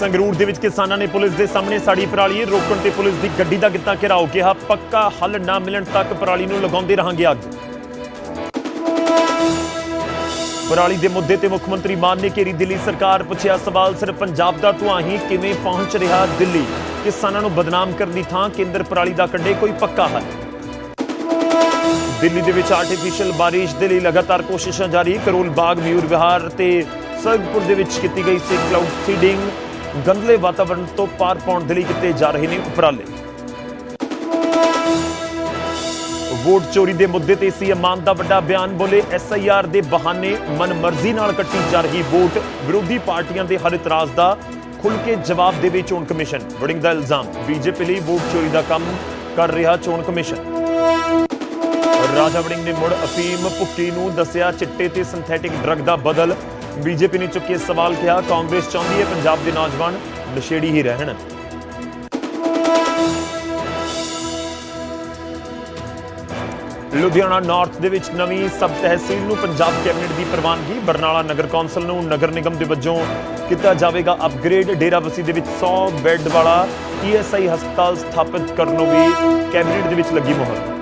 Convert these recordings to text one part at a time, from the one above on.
ਸੰਗਰੂਰ ਦੇ ਵਿੱਚ ਕਿਸਾਨਾਂ ਨੇ ਪੁਲਿਸ ਦੇ ਸਾਹਮਣੇ ਸਾੜੀ ਪਰਾਲੀ ਰੋਕਣ ਤੇ ਪੁਲਿਸ ਦੀ ਗੱਡੀ ਦਾ ਕੀਤਾ ਘਿਰਾਓ ਕਿਹਾ। ਪੱਕਾ ਹੱਲ ਨਾ ਮਿਲਣ ਤੱਕ ਪਰਾਲੀ ਨੂੰ ਲਗਾਉਂਦੇ ਰਹਾਂਗੇ ਅੱਗ ਪਰਾਲੀ ਦੇ ਮੁੱਦੇ ਤੇ ਮੁੱਖ ਮੰਤਰੀ ਮਾਨ ਨੇ ਘੇਰੀ ਦਿੱਲੀ ਸਰਕਾਰ ਪੁੱਛਿਆ, ਸਵਾਲ ਸਿਰਫ ਪੰਜਾਬ ਦਾ ਧੂਆਂ ਹੀ ਕਿਵੇਂ ਪਹੁੰਚ ਰਿਹਾ ਦਿੱਲੀ? ਕਿਸਾਨਾਂ ਨੂੰ ਬਦਨਾਮ ਕਰਨ ਦੀ ਥਾਂ ਕੇਂਦਰ ਪਰਾਲੀ ਦਾ ਕੱਢੇ, ਕੋਈ ਪੱਕਾ ਹੱਲ? ਦਿੱਲੀ ਦੇ ਵਿੱਚ ਆਰਟੀਫੀਸ਼ੀਅਲ ਬਾਰਿਸ਼ ਦੇ ਲਈ ਲਗਾਤਾਰ ਕੋਸ਼ਿਸ਼ਾਂ ਜਾਰੀ। ਕਰੋਲ ਬਾਗ, ਮਯੂਰ ਵਿਹਾਰ ਤੇ ਸਰਗਪੁਰ ਦੇ ਵਿੱਚ ਕੀਤੀ ਗਈ ਸੀ ਕਲਾਊਡ ਸੀਡਿੰਗ ਗੰਦਲੇ ਵਾਤਾਵਰਣ ਤੋਂ ਪਾਰ ਪਾਉਣ ਦੇ ਲਈ ਕੀਤੇ ਜਾ ਰਹੇ ਨੇ ਉਪਰਾਲੇ। ਵੋਟ ਚੋਰੀ ਦੇ ਮੁੱਦੇ ਤੇ ਸੀਐਮ ਮਾਨ ਦਾ ਵੱਡਾ ਬਿਆਨ ਬੋਲੇ ਐਸਆਈਆਰ ਦੇ ਬਹਾਨੇ ਮਨਮਰਜ਼ੀ ਨਾਲ ਕੱਟੀ ਜਾ ਰਹੀ ਵੋਟ। ਵਿਰੋਧੀ ਪਾਰਟੀਆਂ ਦੇ ਹਰ ਇਤਰਾਜ਼ ਦਾ ਖੁੱਲ ਕੇ ਜਵਾਬ ਦੇਵੇ ਚੋਣ ਕਮਿਸ਼ਨ। ਵੜਿੰਗ ਦਾ ਇਲਜ਼ਾਮ, ਬੀਜੇਪੀ ਲਈ ਵੋਟ ਚੋਰੀ ਦਾ ਕੰਮ ਕਰ ਰਿਹਾ ਚੋਣ ਕਮਿਸ਼ਨ। ਰਾਜਾ ਵੜਿੰਗ ਨੇ ਮੁੜ ਅਫੀਮ ਭੁੱਕੀ ਨੂੰ ਦੱਸਿਆ ਚਿੱਟੇ ਤੇ ਸਿੰਥੈਟਿਕ ਡਰੱਗ ਦਾ ਬਦਲ। ਬੀਜੇਪੀ ਨੇ ਚੁੱਕੇ ਸਵਾਲ ਕਿਹਾ, ਕਾਂਗਰਸ ਚਾਹੁੰਦੀ ਹੈ ਪੰਜਾਬ ਦੇ ਨੌਜਵਾਨ ਨਸ਼ੇੜੀ ਹੀ ਰਹਿਣ। ਲੁਧਿਆਣਾ ਨਾਰਥ ਦੇ ਵਿੱਚ ਨਵੀਂ ਸਬ ਤਹਿਸੀਲ ਨੂੰ ਪੰਜਾਬ ਕੈਬਨਿਟ ਦੀ ਪ੍ਰਵਾਨਗੀ, ਬਰਨਾਲਾ ਨਗਰ ਕੌਂਸਲ ਨੂੰ ਨਗਰ ਨਿਗਮ ਦੇ ਵੱਜੋਂ ਕੀਤਾ ਜਾਵੇਗਾ ਅਪਗ੍ਰੇਡ ਡੇਰਾਬੱਸੀ ਦੇ ਵਿੱਚ 100 ਬੈੱਡ ਵਾਲਾ ਈਐਸਆਈ ਹਸਪਤਾਲ ਸਥਾਪਿਤ ਕਰਨ ਨੂੰ ਵੀ ਕੈਬਨਿਟ ਦੇ ਵਿੱਚ ਲੱਗੀ ਮੁਹਰ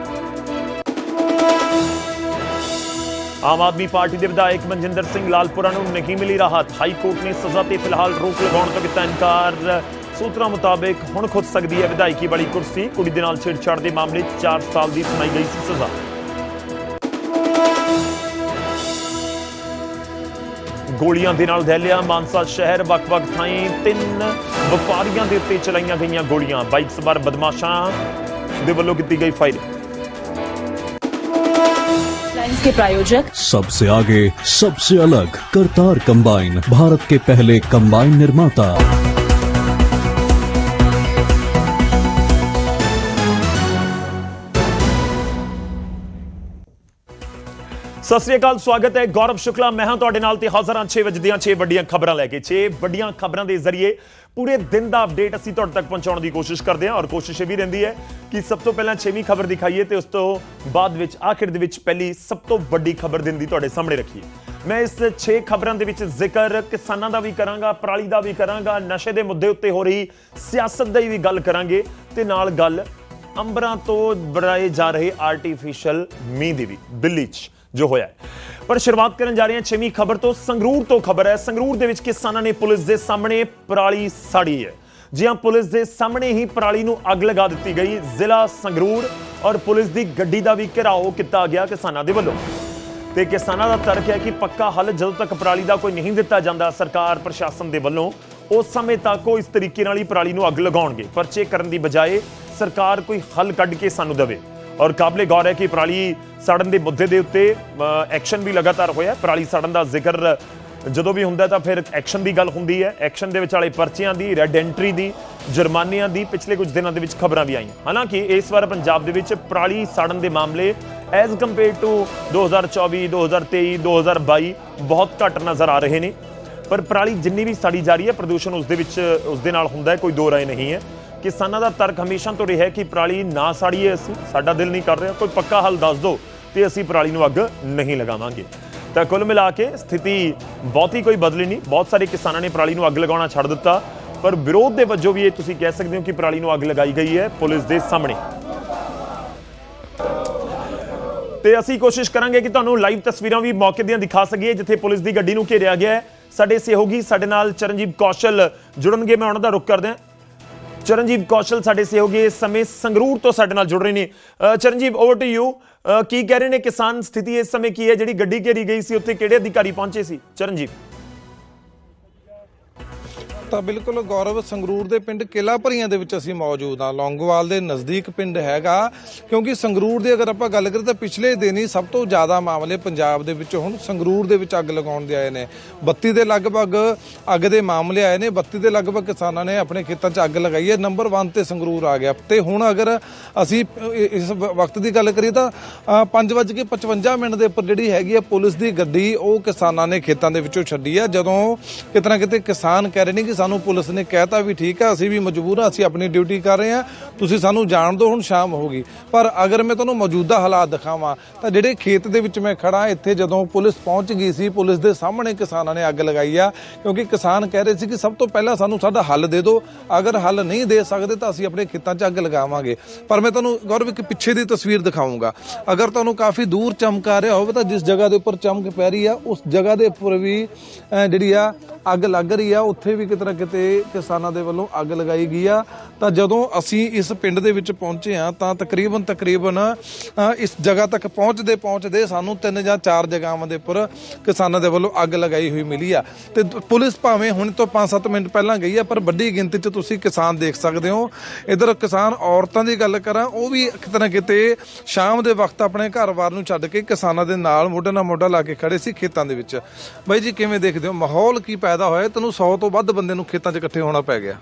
ਆਮ ਆਦਮੀ ਪਾਰਟੀ ਦੇ ਵਿਧਾਇਕ ਮਨਜਿੰਦਰ ਸਿੰਘ ਲਾਲਪੁਰਾ ਨੂੰ ਨਹੀਂ ਮਿਲੀ ਰਾਹਤ। ਹਾਈ ਕੋਰਟ ਨੇ ਸਜ਼ਾ ਤੇ ਫਿਲਹਾਲ ਰੋਕ ਲਗਾਉਣ ਤੋਂ ਕੀਤਾ ਇਨਕਾਰ। ਸੂਤਰਾਂ ਮੁਤਾਬਕ ਹੁਣ ਖੁੱਦ ਸਕਦੀ ਹੈ ਵਿਧਾਇਕੀ ਵਾਲੀ ਕੁਰਸੀ। ਕੁੜੀ ਦੇ ਨਾਲ ਛੇੜਛਾੜ ਦੇ ਮਾਮਲੇ 'ਚ 4 ਸਾਲ ਦੀ ਸੁਣਾਈ ਗਈ ਸੀ ਸਜ਼ਾ। ਗੋਲੀਆਂ ਦੇ ਨਾਲ ਦਹਿਲਿਆ, ਮਾਨਸਾ ਸ਼ਹਿਰ, ਵੱਖ-ਵੱਖ ਥਾਈਂ ਤਿੰਨ ਵਪਾਰੀਆਂ ਦੇ ਉੱਤੇ ਚਲਾਈਆਂ ਗਈਆਂ ਗੋਲੀਆਂ। ਬਾਈਕ ਸਵਾਰ ਬਦਮਾਸ਼ਾਂ ਦੇ ਵੱਲੋਂ ਕੀਤੀ ਗਈ ਫਾਇਰਿੰਗ। लाइन्स के प्रायोजक सबसे आगे सबसे अलग करतार कंबाइन भारत के पहले कंबाइन निर्माता ਸਤਿ ਸ੍ਰੀ ਅਕਾਲ, ਸਵਾਗਤ ਹੈ। ਗੌਰਵ ਸ਼ੁਕਲਾ, ਮੈਂ ਹਾਂ ਤੁਹਾਡੇ ਨਾਲ ਤੇ ਹਾਜ਼ਰ ਹਾਂ 6 ਵਜੇ ਦੀਆਂ 6 ਵੱਡੀਆਂ ਖਬਰਾਂ ਲੈ ਕੇ। 6 ਵੱਡੀਆਂ ਖਬਰਾਂ ਦੇ ਜ਼ਰੀਏ ਪੂਰੇ ਦਿਨ ਦਾ ਅਪਡੇਟ ਅਸੀਂ ਤੁਹਾਡੇ ਤੱਕ ਪਹੁੰਚਾਉਣ ਦੀ ਕੋਸ਼ਿਸ਼ ਕਰਦੇ ਹਾਂ ਔਰ ਕੋਸ਼ਿਸ਼ ਇਹ ਵੀ ਰਹਿੰਦੀ ਹੈ ਕਿ ਸਭ ਤੋਂ ਪਹਿਲਾਂ 6ਵੀਂ ਖਬਰ ਦਿਖਾਈਏ ਤੇ ਉਸ ਤੋਂ ਬਾਅਦ ਵਿੱਚ, ਆਖਿਰ ਦੇ ਵਿੱਚ ਪਹਿਲੀ ਸਭ ਤੋਂ ਵੱਡੀ ਖਬਰ ਦਿਨ ਦੀ ਤੁਹਾਡੇ ਸਾਹਮਣੇ ਰੱਖੀਏ। ਮੈਂ ਇਸ 6 ਖਬਰਾਂ ਦੇ ਵਿੱਚ ਜ਼ਿਕਰ ਕਿਸਾਨਾਂ ਦਾ ਵੀ ਕਰਾਂਗਾ, ਪਰਾਲੀ ਦਾ ਵੀ ਕਰਾਂਗਾ, ਨਸ਼ੇ ਦੇ ਮੁੱਦੇ ਉੱਤੇ ਹੋ ਰਹੀ ਸਿਆਸਤ ਦੀ ਵੀ ਗੱਲ ਕਰਾਂਗੇ ਤੇ ਨਾਲ ਗੱਲ ਅੰਬਰਾਂ ਤੋਂ ਬਣਾਏ ਜਾ ਰਹੇ ਆਰਟੀਫੀਸ਼ੀਅਲ ਮੀਂਹ ਦੀ ਵੀ ਦਿੱਲੀ 'ਚ। ਜੋ ਹੋਇਆ ਪਰ ਸ਼ੁਰੂਆਤ ਕਰਨ ਜਾ ਰਹੇ ਹਾਂ ਛੇਵੀਂ ਖਬਰ ਤੋਂ। ਸੰਗਰੂਰ ਤੋਂ ਖਬਰ ਹੈ। ਸੰਗਰੂਰ ਦੇ ਵਿੱਚ ਕਿਸਾਨਾਂ ਨੇ ਪੁਲਿਸ ਦੇ ਸਾਹਮਣੇ ਪਰਾਲੀ ਸਾੜੀ ਹੈ। ਜੀ ਹਾਂ, ਪੁਲਿਸ ਦੇ ਸਾਹਮਣੇ ਹੀ ਪਰਾਲੀ ਨੂੰ ਅੱਗ ਲਗਾ ਦਿੱਤੀ ਗਈ। ਜ਼ਿਲ੍ਹਾ ਸੰਗਰੂਰ ਔਰ ਪੁਲਿਸ ਦੀ ਗੱਡੀ ਦਾ ਵੀ ਘਿਰਾਓ ਕੀਤਾ ਗਿਆ ਕਿਸਾਨਾਂ ਦੇ ਵੱਲੋਂ। ਤੇ ਕਿਸਾਨਾਂ ਦਾ ਤਰਕ ਹੈ ਕਿ ਪੱਕਾ ਹੱਲ ਜਦੋਂ ਤੱਕ ਪਰਾਲੀ ਦਾ ਕੋਈ ਨਹੀਂ ਦਿੱਤਾ ਜਾਂਦਾ, ਸਰਕਾਰ, ਪ੍ਰਸ਼ਾਸਨ ਦੇ ਵੱਲੋਂ ਉਸ ਸਮੇਂ ਤੱਕ ਉਹ ਇਸ ਤਰੀਕੇ ਨਾਲ ਹੀ ਪਰਾਲੀ ਨੂੰ ਅੱਗ ਲਗਾਉਣਗੇ। ਪਰਚੇ ਕਰਨ ਦੀ ਬਜਾਏ ਸਰਕਾਰ ਕੋਈ ਹੱਲ ਕੱਢ ਕੇ ਸਾਨੂੰ ਦੇਵੇ। ਔਰ ਕਾਬਲੇ ਗੌਰ ਹੈ ਕਿ ਪਰਾਲੀ ਸੜਨ ਦੇ ਮੁੱਦੇ ਦੇ ਉੱਤੇ ਐਕਸ਼ਨ ਵੀ ਲਗਾਤਾਰ ਹੋਇਆ ਪਰਾਲੀ ਸੜਨ ਦਾ ਜ਼ਿਕਰ ਜਦੋਂ ਵੀ ਹੁੰਦਾ ਤਾਂ ਫਿਰ ਐਕਸ਼ਨ ਦੀ ਗੱਲ ਹੁੰਦੀ ਹੈ। ਐਕਸ਼ਨ ਦੇ ਵਿਚਾਲੇ ਵਾਲੇ ਪਰਚਿਆਂ ਦੀ, ਰੈੱਡ ਐਂਟਰੀ ਦੀ, ਜੁਰਮਾਨਿਆਂ ਦੀ ਪਿਛਲੇ ਕੁਝ ਦਿਨਾਂ ਦੇ ਵਿੱਚ ਖਬਰਾਂ ਵੀ ਆਈਆਂ। ਹਾਲਾਂਕਿ ਇਸ ਵਾਰ ਪੰਜਾਬ ਦੇ ਵਿੱਚ ਪਰਾਲੀ ਸਾੜਨ ਦੇ ਮਾਮਲੇ ਐਜ਼ ਕੰਪੇਅਰ ਟੂ 2024 2023 2022 ਬਹੁਤ ਘੱਟ ਨਜ਼ਰ ਆ ਰਹੇ ਨੇ। ਪਰ ਪਰਾਲੀ ਜਿੰਨੀ ਵੀ ਸਾੜੀ ਜਾ ਰਹੀ ਹੈ, ਪ੍ਰਦੂਸ਼ਣ ਉਸ ਦੇ ਵਿੱਚ, ਉਸ ਦੇ ਨਾਲ ਹੁੰਦਾ ਹੈ, ਕੋਈ ਦੋ ਰਾਏ ਨਹੀਂ ਹੈ। ਕਿਸਾਨਾਂ ਦਾ ਤਰਕ ਹਮੇਸ਼ਾ ਤੋਂ ਰਿਹਾ ਕਿ ਪਰਾਲੀ ਨਾ ਸਾੜੀਏ ਅਸੀਂ। ਸਾਡਾ ਦਿਲ ਨਹੀਂ ਕਰ ਰਿਹਾ। ਕੋਈ ਪੱਕਾ ਹੱਲ ਦੱਸ ਦਿਓ ਤੇ ਅਸੀਂ ਪਰਾਲੀ ਨੂੰ ਅੱਗ ਨਹੀਂ ਲਗਾਵਾਂਗੇ। ਤਾਂ ਕੁੱਲ ਮਿਲਾ ਕੇ ਸਥਿਤੀ ਬਹੁਤੀ ਕੋਈ ਬਦਲੀ ਨਹੀਂ। ਬਹੁਤ ਸਾਰੇ ਕਿਸਾਨਾਂ ਨੇ ਪਰਾਲੀ ਨੂੰ ਅੱਗ ਲਗਾਉਣਾ ਛੱਡ ਦਿੱਤਾ। ਪਰ ਵਿਰੋਧ ਦੇ ਵਜੋਂ ਵੀ ਇਹ ਤੁਸੀਂ ਕਹਿ ਸਕਦੇ ਹੋ ਕਿ ਪਰਾਲੀ ਨੂੰ ਅੱਗ ਲਗਾਈ ਗਈ ਹੈ ਪੁਲਿਸ ਦੇ ਸਾਹਮਣੇ। ਤੇ ਅਸੀਂ ਕੋਸ਼ਿਸ਼ ਕਰਾਂਗੇ ਕਿ ਤੁਹਾਨੂੰ ਲਾਈਵ ਤਸਵੀਰਾਂ ਵੀ ਮੌਕੇ ਦੀਆਂ ਦਿਖਾ ਸਕੀਏ, ਜਿੱਥੇ ਪੁਲਿਸ ਦੀ ਗੱਡੀ ਨੂੰ ਘੇਰਿਆ ਗਿਆ ਹੈ। ਸਾਡੇ ਸਹਿਯੋਗੀ ਸਾਡੇ ਨਾਲ ਚਰਨਜੀਤ ਕੌਸ਼ਲ ਜੁੜਨਗੇ। ਮੈਂ ਉਹਨਾਂ ਦਾ ਰੁਖ ਕਰਦਿਆਂ ਚਰਨਜੀਤ ਕੌਸ਼ਲ ਸਾਡੇ ਸਹਿਯੋਗੀ ਇਸ ਸਮੇਂ ਸੰਗਰੂਰ ਤੋਂ ਸਾਡੇ ਨਾਲ ਜੁੜ ਰਹੇ ਨੇ। ਚਰਨਜੀਤ ਓਵਰ ਟੂ ਯੂ ਕੀ ਕਹਿ ਰਹੇ ਨੇ ਕਿਸਾਨ ਸਥਿਤੀ ਇਸ ਸਮੇਂ ਕੀ ਹੈ? ਜਿਹੜੀ ਗੱਡੀ ਘੇਰੀ ਗਈ ਸੀ, ਉੱਥੇ ਕਿਹੜੇ ਅਧਿਕਾਰੀ ਪਹੁੰਚੇ ਸੀ? ਚਰਨਜੀਤ। ਤਾਂ ਬਿਲਕੁਲ ਗੌਰਵ ਸੰਗਰੂਰ ਦੇ ਪਿੰਡ ਕਿਲਾ ਭਰੀਆਂ ਦੇ ਵਿੱਚ ਅਸੀਂ ਮੌਜੂਦ ਹਾਂ। ਲੌਂਗੋਵਾਲ ਦੇ ਨਜ਼ਦੀਕ ਪਿੰਡ ਹੈਗਾ, ਕਿਉਂਕਿ ਸੰਗਰੂਰ ਦੀ ਅਗਰ ਆਪਾਂ ਗੱਲ ਕਰੀਏ ਤਾਂ ਪਿਛਲੇ ਦਿਨ ਹੀ ਸਭ ਤੋਂ ਜ਼ਿਆਦਾ ਮਾਮਲੇ ਪੰਜਾਬ ਦੇ ਵਿੱਚ ਹੁਣ ਸੰਗਰੂਰ ਦੇ ਵਿੱਚ ਅੱਗ ਲਗਾਉਣ ਦੇ ਆਏ ਨੇ। 32 ਦੇ ਲਗਭਗ ਅੱਗ ਦੇ ਮਾਮਲੇ ਆਏ ਨੇ। 32 ਦੇ ਲਗਭਗ ਕਿਸਾਨਾਂ ਨੇ ਆਪਣੇ ਖੇਤਾਂ 'ਚ ਅੱਗ ਲਗਾਈ ਹੈ। ਨੰਬਰ 1 ਤੇ ਸੰਗਰੂਰ ਆ ਗਿਆ। ਤੇ ਹੁਣ ਅਗਰ ਅਸੀਂ ਇਸ ਵਕਤ ਦੀ ਗੱਲ ਕਰੀਏ ਤਾਂ 5:55 ਮਿੰਟ ਦੇ ਉੱਪਰ ਜਿਹੜੀ ਹੈਗੀ ਹੈ ਪੁਲਿਸ ਦੀ ਗੱਡੀ ਉਹ ਕਿਸਾਨਾਂ ਨੇ ਖੇਤਾਂ ਦੇ ਵਿੱਚੋਂ ਛੱਡੀ ਹੈ। ਜਦੋਂ ਕਿਤੇ ਨਾ ਕਿਤੇ ਕਿਸਾਨ ਕਹਿ ਰਹੇ ਨੇ ਕਿ ਸਾਨੂੰ ਪੁਲਿਸ ਨੇ ਕਹਿਤਾ ਵੀ ਠੀਕ ਆ ਅਸੀਂ ਵੀ ਮਜਬੂਰ ਆ ਅਸੀਂ ਆਪਣੀ ਡਿਊਟੀ ਕਰ ਰਹੇ ਆ ਤੁਸੀਂ ਸਾਨੂੰ ਜਾਣ ਦਿਓ, ਹੁਣ ਸ਼ਾਮ ਹੋ ਗਈ ਪਰ ਅਗਰ ਮੈਂ ਤੁਹਾਨੂੰ ਮੌਜੂਦਾ ਹਾਲਾਤ ਦਿਖਾਵਾਂ, ਤਾਂ ਜਿਹੜੇ ਖੇਤ ਦੇ ਵਿੱਚ ਮੈਂ ਖੜਾ ਇੱਥੇ ਜਦੋਂ ਪੁਲਿਸ ਪਹੁੰਚ ਗਈ ਸੀ, ਪੁਲਿਸ ਦੇ ਸਾਹਮਣੇ ਕਿਸਾਨਾਂ ਨੇ ਅੱਗ ਲਗਾਈ ਆ, ਕਿਉਂਕਿ ਕਿਸਾਨ ਕਹਿ ਰਹੇ ਸੀ ਕਿ ਸਭ ਤੋਂ ਪਹਿਲਾਂ ਸਾਨੂੰ ਸਾਡਾ ਹੱਲ ਦੇ ਦਿਓ। ਅਗਰ ਹੱਲ ਨਹੀਂ ਦੇ ਸਕਦੇ, ਤਾਂ ਅਸੀਂ ਆਪਣੇ ਖੇਤਾਂ 'ਚ ਅੱਗ ਲਗਾਵਾਂਗੇ। ਪਰ ਮੈਂ ਤੁਹਾਨੂੰ ਗੌਰਵ, ਇੱਕ ਪਿੱਛੇ ਦੀ ਤਸਵੀਰ ਦਿਖਾਉਂਗਾ। ਅਗਰ ਤੁਹਾਨੂੰ ਕਾਫੀ ਦੂਰ ਚਮਕਾ ਰਿਹਾ ਹੋਵੇ, ਤਾਂ ਜਿਸ ਜਗ੍ਹਾ ਦੇ ਉੱਪਰ ਚਮਕ ਪੈ ਰਹੀ ਆ, ਉਸ ਜਗ੍ਹਾ ਦੇ ਉੱਪਰ ਵੀ ਜਿਹੜੀ ਆ ਅੱਗ ਲੱਗ ਰਹੀ ਆ। ਉੱਥੇ ਵੀ ਕਿਤੇ ਨਾ ਕਿਤੇ ਕਿਸਾਨਾਂ ਦੇ ਵੱਲੋਂ ਅੱਗ ਲਗਾਈ ਗਈ ਆ। ਤਾਂ ਜਦੋਂ ਅਸੀਂ ਇਸ ਪਿੰਡ ਦੇ ਵਿੱਚ ਪਹੁੰਚੇ ਆ ਤਾਂ ਤਕਰੀਬਨ ਤਕਰੀਬਨ ਇਸ ਜਗ੍ਹਾ ਤੱਕ ਪਹੁੰਚਦੇ ਪਹੁੰਚਦੇ ਸਾਨੂੰ ਤਿੰਨ ਜਾਂ ਚਾਰ ਜਗ੍ਹਾਵਾਂ ਦੇ ਉੱਪਰ ਕਿਸਾਨਾਂ ਦੇ ਵੱਲੋਂ ਅੱਗ ਲਗਾਈ ਹੋਈ ਮਿਲੀ ਆ। ਤੇ ਪੁਲਿਸ ਭਾਵੇਂ ਹੁਣ ਤੋਂ 5-7 ਮਿੰਟ ਪਹਿਲਾਂ ਗਈ ਆ, ਪਰ ਵੱਡੀ ਗਿਣਤੀ 'ਚ ਤੁਸੀਂ ਕਿਸਾਨ ਦੇਖ ਸਕਦੇ ਹੋ। ਇਧਰ ਕਿਸਾਨ ਔਰਤਾਂ ਦੀ ਗੱਲ ਕਰਾਂ, ਉਹ ਵੀ ਕਿਤੇ ਨਾ ਕਿਤੇ ਸ਼ਾਮ ਦੇ ਵਕਤ ਆਪਣੇ ਘਰ-ਬਾਰ ਨੂੰ ਛੱਡ ਕੇ ਕਿਸਾਨਾਂ ਦੇ ਨਾਲ ਮੋਢੇ ਨਾਲ ਮੋਢਾ ਲਾ ਕੇ ਖੜੇ ਸੀ ਖੇਤਾਂ ਦੇ ਵਿੱਚ। ਬਾਈ ਜੀ, ਕਿਵੇਂ ਦੇਖਦੇ ਹੋ? ਮਾਹੌਲ ਕੀ ਪੈਦਾ ਹੋਇਆ? ਤੈਨੂੰ 100 ਤੋਂ ਵੱਧ ਬੰਦੇ ਨੂੰ ਖੇਤਾਂ 'ਚ ਇਕੱਠੇ ਹੋਣਾ ਪੈ ਗਿਆ।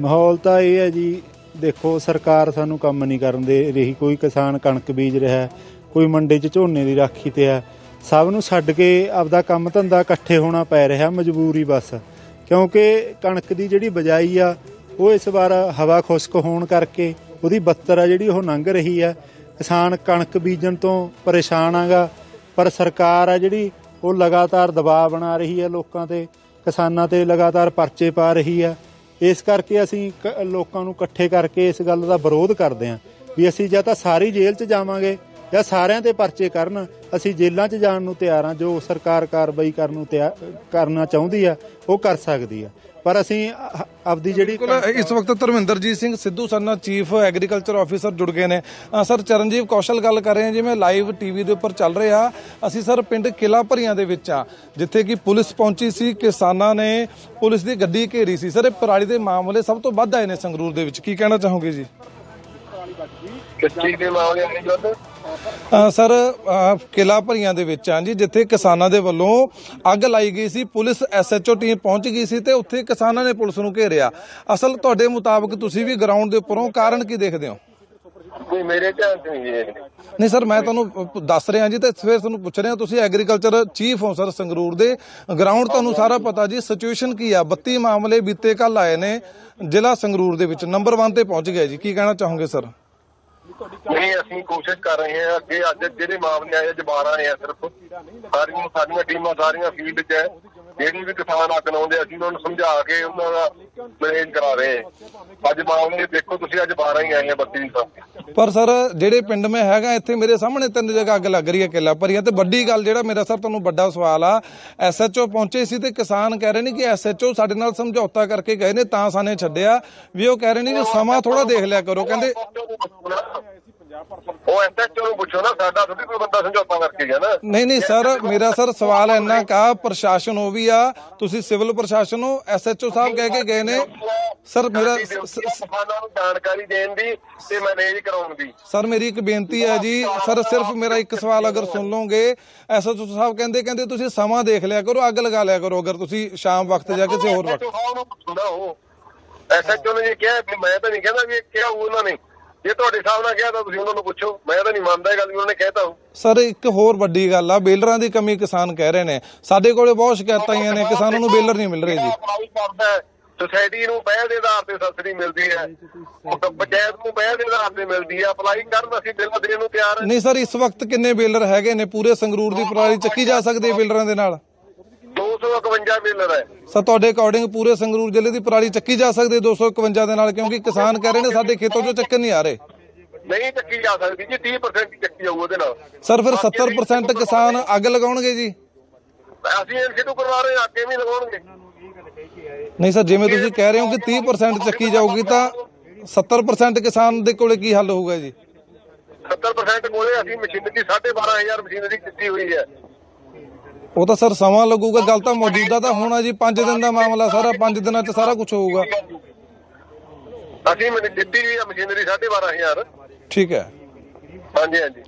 ਮਾਹੌਲ ਤਾਂ ਇਹ ਹੈ ਜੀ, ਦੇਖੋ ਸਰਕਾਰ ਸਾਨੂੰ ਕੰਮ ਨਹੀਂ ਕਰਨ ਦੇ ਰਹੀ, ਕੋਈ ਕਿਸਾਨ ਕਣਕ ਬੀਜ ਰਿਹਾ, ਕੋਈ ਮੰਡੀ 'ਚ ਝੋਨੇ ਦੀ ਰਾਖੀ ਤੇ ਹੈ। ਸਭ ਨੂੰ ਛੱਡ ਕੇ ਆਪਦਾ ਕੰਮ ਧੰਦਾ ਇਕੱਠੇ ਹੋਣਾ ਪੈ ਰਿਹਾ, ਮਜਬੂਰੀ ਬਸ। ਕਿਉਂਕਿ ਕਣਕ ਦੀ ਜਿਹੜੀ ਬਜਾਈ ਆ, ਉਹ ਇਸ ਵਾਰ ਹਵਾ ਖੁਸ਼ਕ ਹੋਣ ਕਰਕੇ ਉਹਦੀ ਬੱਤਰ ਆ ਜਿਹੜੀ ਉਹ ਲੰਘ ਰਹੀ ਆ। ਕਿਸਾਨ ਕਣਕ ਬੀਜਣ ਤੋਂ ਪਰੇਸ਼ਾਨ ਆਗਾ, ਪਰ ਸਰਕਾਰ ਆ ਜਿਹੜੀ ਉਹ ਲਗਾਤਾਰ ਦਬਾਅ ਬਣਾ ਰਹੀ ਹੈ ਲੋਕਾਂ ਤੇ, ਕਿਸਾਨਾਂ ਤੇ ਲਗਾਤਾਰ ਪਰਚੇ ਪਾ ਰਹੀ ਹੈ ਇਸ ਕਰਕੇ ਅਸੀਂ ਕ- ਲੋਕਾਂ ਨੂੰ ਇਕੱਠੇ ਕਰਕੇ ਇਸ ਗੱਲ ਦਾ ਵਿਰੋਧ ਕਰਦੇ ਹਾਂ ਵੀ ਅਸੀਂ ਜਾਂ ਤਾਂ ਸਾਰੀ ਜੇਲ੍ਹ 'ਚ ਜਾਵਾਂਗੇ ਜਾਂ ਸਾਰਿਆਂ ਤੇ ਪਰਚੇ ਕਰਨ। ਅਸੀਂ ਜੇਲ੍ਹਾਂ 'ਚ ਜਾਣ ਨੂੰ ਤਿਆਰ ਹਾਂ, ਜੋ ਸਰਕਾਰ ਕਾਰਵਾਈ ਕਰਨ ਨੂੰ ਤਿਆਰ ਕਰਨਾ ਚਾਹੁੰਦੀ ਆ, ਉਹ ਕਰ ਸਕਦੀ ਆ। ਪਰ ਅਸੀਂ ਆਪਦੀ ਜਿਹੜੀ ਬਿਲਕੁਲ ਇਸ ਵਕਤ Dharminderjit Singh Sidhu Sarna chief agriculture officer ਜੁੜ ਗਏ ਨੇ। ਸਰ ਚਰਨਜੀਤ ਕੌਸ਼ਲ ਗੱਲ ਕਰ ਰਹੇ ਹਾਂ ਜਿਵੇਂ ਲਾਈਵ ਟੀਵੀ ਦੇ ਉੱਪਰ ਚੱਲ ਰਿਹਾ। ਅਸੀਂ ਸਰ ਪਿੰਡ ਕਿਲਾ ਭਰੀਆਂ ਦੇ ਵਿੱਚ ਆ ਜਿੱਥੇ ਕਿ ਪੁਲਿਸ ਪਹੁੰਚੀ ਸੀ ਕਿਸਾਨਾਂ ਨੇ ਪੁਲਿਸ ਦੀ ਗੱਡੀ ਘੇਰੀ ਸੀ। ਸਰ ਇਹ ਪਰਾਲੀ ਦੇ ਮਾਮਲੇ ਸਭ ਤੋਂ ਵੱਧ ਆਏ ਨੇ ਸੰਗਰੂਰ ਦੇ ਵਿੱਚ। ਕੀ ਕਹਿਣਾ ਚਾਹੋਗੇ ਜੀ? ਕਿਸ ਚੀਜ਼ ਦੇ ਮਾਮਲੇ ਆਏ ਅ, ਸਰ ਕਿਲਾ ਭਰੀਆਂ ਦੇ ਵਿੱਚ ਆ ਜੀ ਜਿੱਥੇ ਕਿਸਾਨਾਂ ਦੇ ਵੱਲੋਂ ਅੱਗ ਲਾਈ ਗਈ ਸੀ ਪੁਲਿਸ ਐਸਐਚਓ ਟੀਮ ਪਹੁੰਚ ਗਈ ਸੀ ਤੇ ਉੱਥੇ ਕਿਸਾਨਾਂ ਨੇ ਪੁਲਿਸ ਨੂੰ ਘੇਰਿਆ। ਅਸਲ ਤੁਹਾਡੇ ਮੁਤਾਬਕ ਤੁਸੀਂ ਵੀ ਗਰਾਊਂਡ ਦੇ ਉੱਪਰੋਂ ਕਾਰਨ ਕੀ ਦੇਖਦੇ ਹੋ? ਕੋਈ ਮੇਰੇ ਧਿਆਨ 'ਚ ਨਹੀਂ ਜੀ। ਨਹੀਂ ਸਰ ਮੈਂ ਤੁਹਾਨੂੰ ਦੱਸ ਰਿਹਾ ਜੀ ਤੇ ਫਿਰ ਤੁਹਾਨੂੰ ਪੁੱਛ ਰਿਹਾ ਤੁਸੀਂ ਐਗਰੀਕਲਚਰ ਚੀਫ ਹੋ ਸਰ ਸੰਗਰੂਰ ਦੇ। ਗਰਾਊਂਡ ਤੁਹਾਨੂੰ ਸਾਰਾ ਪਤਾ ਜੀ ਸਿਚੁਏਸ਼ਨ ਕੀ ਆ? 32 ਮਾਮਲੇ ਬੀਤੇ ਕੱਲ ਆਏ ਨੇ ਜ਼ਿਲ੍ਹਾ ਸੰਗਰੂਰ ਦੇ ਵਿੱਚ ਨੰਬਰ 1 ਤੇ ਪਹੁੰਚ ਗਏ ਜੀ। ਕੀ ਕਹਿਣਾ ਚਾਹੋਗੇ ਸਰ? ਨਹੀਂ ਅਸੀਂ ਕੋਸ਼ਿਸ਼ ਕਰ ਰਹੇ ਹਾਂ ਅੱਗੇ ਅੱਜ ਜਿਹੜੇ ਮਾਮਲੇ ਆਏ ਅੱਜ 12 ਆਏ ਆ ਸਿਰਫ। ਸਾਰੀਆਂ ਸਾਡੀਆਂ ਟੀਮਾਂ ਸਾਰੀਆਂ ਫੀਲਡ 'ਚ ਹੈ। ਜਿਹੜੀ ਵੀ ਕਿਸਾਨ ਅੱਗ ਲਾਉਂਦੇ ਅਸੀਂ ਉਹਨਾਂ ਨੂੰ ਸਮਝਾ ਕੇ ਉਹਨਾਂ ਦਾ ਮੈਨੇਜ ਕਰਾ ਰਹੇ। ਅੱਜ ਮਾਮਲੇ ਦੇਖੋ ਤੁਸੀਂ ਅੱਜ 12 ਹੀ ਆਏ ਆ 32 ਤੋਂ ਪਰ ਸਰ ਜਿਹੜੇ ਪਿੰਡ ਮੈਂ ਹੈਗਾ ਇੱਥੇ ਮੇਰੇ ਸਾਹਮਣੇ ਤਿੰਨ ਜਗ੍ਹਾ ਅੱਗ ਲੱਗ ਰਹੀ ਹੈ ਕਿੱਲਾ ਭਰੀਆਂ ਤੇ ਵੱਡੀ ਗੱਲ ਜਿਹੜਾ ਮੇਰਾ ਸਰ ਤੁਹਾਨੂੰ ਵੱਡਾ ਸਵਾਲ ਆ ਐਸਐਚਓ ਪਹੁੰਚੇ ਸੀ ਤੇ ਕਿਸਾਨ ਕਹਿ ਰਹੇ ਨੇ ਕਿ ਐਸਐਚਓ ਸਾਡੇ ਨਾਲ ਸਮਝੌਤਾ ਕਰਕੇ ਗਏ ਨੇ ਤਾਂ ਸਾਨੇ ਛੱਡਿਆ। ਵੀ ਉਹ ਕਹਿ ਰਹੇ ਨੇ ਵੀ ਸਮਾਂ ਥੋੜਾ ਦੇਖ ਲਿਆ ਕਰੋ ਕਹਿੰਦੇ ਉਹ ਐਸਐਚਓ ਨੂੰ ਪੁੱਛੋ ਨਾ ਸਾਡਾ ਥੋੜੀ ਕੋਈ ਬੰਦਾ ਸਮਝੌਤਾ ਕਰਕੇ ਗਿਆ ਨਾ। ਨਹੀਂ ਨਹੀਂ ਸਰ ਮੇਰਾ ਸਰ ਸਵਾਲ ਇੰਨਾ ਕਾ ਪ੍ਰਸ਼ਾਸਨ ਉਹ ਵੀ ਆ ਤੁਸੀਂ ਸਿਵਲ ਪ੍ਰਸ਼ਾਸਨ ਹੋ ਐਸਐਚਓ ਸਾਹਿਬ ਕਹਿ ਕੇ ਗਏ ਨੇ। ਸਰ ਮੇਰਾ ਕਿਸਾਨਾਂ ਨੂੰ ਜਾਣਕਾਰੀ ਦੇਣ ਦੀ ਤੇ ਮੈਨੇਜ ਕਰਾਉਣ ਦੀ। ਸਰ ਮੇਰੀ ਇੱਕ ਬੇਨਤੀ ਹੈ ਜੀ। ਸਰ ਸਿਰਫ ਮੇਰਾ ਇੱਕ ਸਵਾਲ ਅਗਰ ਸੁਣ ਲਓਗੇ ਐਸਐਚਓ ਸਾਹਿਬ ਕਹਿੰਦੇ ਕਹਿੰਦੇ ਤੁਸੀਂ ਸਮਾਂ ਦੇਖ ਲਿਆ ਕਰੋ ਅੱਗ ਲਗਾ ਲਿਆ ਕਰੋ ਅਗਰ ਤੁਸੀਂ ਸ਼ਾਮ ਵਕਤ ਜਾਂ ਕਿਸੇ ਹੋਰ ਵਕਤ। ਨੂੰ ਐਸਐਚਓ ਨੇ ਜੇ ਕਿਹਾ ਮੈਂ ਤਾਂ ਨਹੀਂ ਕਹਿੰਦਾ ਵੀ ਇਹ ਕਿਹਾ ਉਹਨਾਂ ਨੇ। ਜੇ ਤੁਹਾਡੇ ਹਿਸਾਬ ਨਾਲ ਕਿਹਾ ਤਾਂ ਤੁਸੀਂ ਉਹਨਾਂ ਨੂੰ ਪੁੱਛੋ। ਮੈਂ ਤਾਂ ਨਹੀਂ ਮੰਨਦਾ ਇਹ ਗੱਲ ਵੀ ਉਹਨਾਂ ਨੇ ਕਹਿਤਾ ਹੋ ਸਰ ਇੱਕ ਹੋਰ ਵੱਡੀ ਗੱਲ ਆ ਬੇਲਰਾਂ ਦੀ ਕਮੀ ਕਿਸਾਨ ਕਹਿ ਰਹੇ ਨੇ। ਸਾਡੇ ਕੋਲੇ ਬਹੁਤ ਸ਼ਿਕਾਇਤਾਂ ਆਈਆਂ ਨੇ ਕਿਸਾਨਾਂ ਨੂੰ ਬੇਲਰ ਨਹੀਂ ਮਿਲ ਰਹੇ ਜੀ। ਅਪਲਾਈ ਕਰਦਾ ਹੈ ਸੋਸਾਇਟੀ ਨੂੰ ਪਹਿਲ ਦੇ ਆਧਾਰ ਤੇ ਸਬਸਿਡੀ ਮਿਲਦੀ ਹੈ। ਤਾਂ ਪੰਚਾਇਤ ਨੂੰ ਪਹਿਲ ਦੇ ਆਧਾਰ ਤੇ ਮਿਲਦੀ ਹੈ ਅਪਲਾਈ ਕਰਨ ਅਸੀਂ ਬਿੱਲ ਦੇਣ ਨੂੰ ਤਿਆਰ ਹਾਂ। ਨਹੀਂ ਸਰ ਇਸ ਵਕਤ ਕਿੰਨੇ ਬੇਲਰ ਹੈਗੇ ਨੇ? ਪੂਰੇ ਸੰਗਰੂਰ ਦੀ ਪਰਾਲੀ ਚੱਕੀ ਜਾ ਸਕਦੀ ਹੈ ਬੇਲਰਾਂ ਦੇ ਨਾਲ? 251 ਬਿੱਲਰ ਹੈ। ਸਰ ਤੁਹਾਡੇ ਅਕੋਰਡਿੰਗ ਪੂਰੇ ਸੰਗਰੂਰ ਜ਼ਿਲ੍ਹੇ ਦੀ ਪਰਾਲੀ ਚੱਕੀ ਜਾ ਸਕਦੀ ਹੈ 251 ਦੇ ਨਾਲ ਕਿਉਂਕਿ ਕਿਸਾਨ ਕਹਿ ਰਹੇ ਨੇ ਸਾਡੇ ਖੇਤੋਂ ਚੋਂ ਚੱਕਣ ਨਹੀਂ ਆ ਰਹੇ। ਨਹੀਂ ਚੱਕੀ ਜਾ ਸਕਦੀ ਜੀ 30% ਹੀ ਚੱਕੀ ਜਾਊ ਉਹਦੇ ਨਾਲ। ਸਰ ਫਿਰ 70% ਕਿਸਾਨ ਅੱਗ ਲਗਾਉਣਗੇ ਜੀ? ਅਸੀਂ ਇਨਸਿਟੂ ਕਰਵਾ ਰਹੇ ਹਾਂ ਅੱਗੇ ਵੀ ਲਗਾਉਣਗੇ। ਨਹੀਂ ਸਰ ਜਿਵੇਂ ਤੁਸੀਂ ਕਹਿ ਰਹੇ ਹੋ ਕਿ 30% ਚੱਕੀ ਜਾਊਗੀ ਤਾਂ 70% ਕਿਸਾਨ ਦੇ ਕੋਲੇ ਕੀ ਹੱਲ ਹੋਊਗਾ ਜੀ? 70% ਕੋਲੇ ਅਸੀਂ ਮਸ਼ੀਨਰੀ 12500 ਮਸ਼ੀਨਰੀ ਕੀਤੀ ਹੋਈ ਹੈ। ਉਹ ਤਾਂ ਸਰ ਸਮਾਂ ਲੱਗੂਗਾ ਗੱਲ ਤਾਂ ਮੌਜੂਦਾ ਤਾਂ ਹੋਣਾ ਜੀ 5 ਦਿਨ ਦਾ ਮਾਮਲਾ ਸਾਰਾ 5 ਦਿਨਾਂ 'ਚ ਸਾਰਾ ਕੁਝ ਹੋਊਗਾ। ਅਸੀਂ ਮੈਨੂੰ ਦਿੱਤੀ ਹੈ ਮਸ਼ੀਨਰੀ 12500 ਠੀਕ ਹੈ। ਹਾਂਜੀ ਹਾਂਜੀ।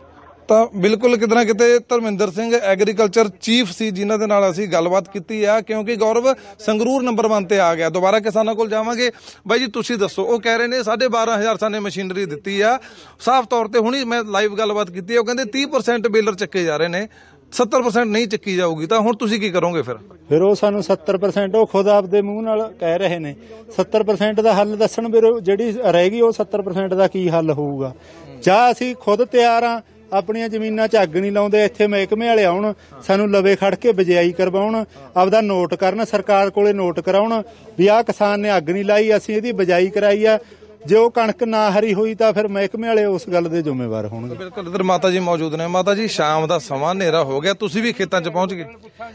ਤਾਂ ਬਿਲਕੁਲ ਕਿਤੇ ਨਾ ਕਿਤੇ ਧਰਮਿੰਦਰ ਸਿੰਘ ਐਗਰੀਕਲਚਰ ਚੀਫ ਸੀ ਜਿਨ੍ਹਾਂ ਦੇ ਨਾਲ ਅਸੀਂ ਗੱਲਬਾਤ ਕੀਤੀ ਆ ਕਿਉਂਕਿ ਗੌਰਵ ਸੰਗਰੂਰ ਨੰਬਰ 1 ਤੇ ਆ ਗਿਆ। ਦੁਬਾਰਾ ਕਿਸਾਨਾਂ ਕੋਲ ਜਾਵਾਂਗੇ। ਬਾਈ ਜੀ ਤੁਸੀਂ ਦੱਸੋ ਉਹ ਕਹਿ ਰਹੇ ਨੇ 12500 ਸਾਨੇ ਮਸ਼ੀਨਰੀ ਦਿੱਤੀ ਆ। ਸਾਫ਼ ਤੌਰ ਤੇ ਹੁਣੀ ਮੈਂ ਲਾਈਵ ਗੱਲਬਾਤ ਕੀਤੀ ਉਹ ਕਹਿੰਦੇ 30% ਬੇਲਰ ਚੱਕੇ ਜਾ ਰਹੇ ਨੇ। 70% ਨਹੀਂ ਚੱਕੀ ਜਾਊਗੀ, ਤਾਂ ਹੁਣ ਤੁਸੀਂ ਕੀ ਕਰੋਗੇ ਫਿਰ? ਫਿਰ ਉਹ ਸਾਨੂੰ 70% ਉਹ ਖੁਦ ਆਪਦੇ ਮੂੰਹ ਨਾਲ ਕਹਿ ਰਹੇ ਨੇ। 70% ਦਾ ਹੱਲ ਦੱਸਣ ਵੀਰ ਜਿਹੜੀ ਰਹਿ ਗਈ ਉਹ 70% ਦਾ ਕੀ ਹੱਲ ਹੋਊਗਾ। ਜਾਂ ਅਸੀਂ ਖੁਦ ਤਿਆਰ ਆ ਆਪਣੀਆਂ ਜ਼ਮੀਨਾਂ 'ਚ ਅੱਗ ਨਹੀਂ ਲਾਉਂਦੇ, ਇੱਥੇ ਮਹਿਕਮੇ ਵਾਲੇ ਆਉਣ, ਸਾਨੂੰ ਲਵੇ ਖੜ ਕੇ ਬਜਾਈ ਕਰਵਾਉਣ, ਆਪਦਾ ਨੋਟ ਕਰਨ, ਸਰਕਾਰ ਕੋਲੇ ਨੋਟ ਕਰਾਉਣ, ਵੀ ਆਹ ਕਿਸਾਨ ਨੇ ਅੱਗ ਨਹੀਂ ਲਾਈ, ਅਸੀਂ ਇਹਦੀ ਬਜਾਈ ਕਰਾਈ ਆ ਜੇ ਉਹ ਕਣਕ ਨਾ ਹਰੀ ਹੋਈ ਤਾਂ ਫਿਰ ਮਹਿਕਮੇ ਵਾਲੇ ਉਸ ਗੱਲ ਦੇ ਜ਼ਿੰਮੇਵਾਰ ਹੋਣਗੇ। ਬਿਲਕੁਲ ਇਧਰ ਮਾਤਾ ਜੀ ਮੌਜੂਦ ਨੇ। ਮਾਤਾ ਜੀ ਸ਼ਾਮ ਦਾ ਸਮਾਂ ਹਨੇਰਾ ਹੋ ਗਿਆ। ਤੁਸੀਂ ਵੀ ਖੇਤਾਂ 'ਚ ਪਹੁੰਚ ਗਏ?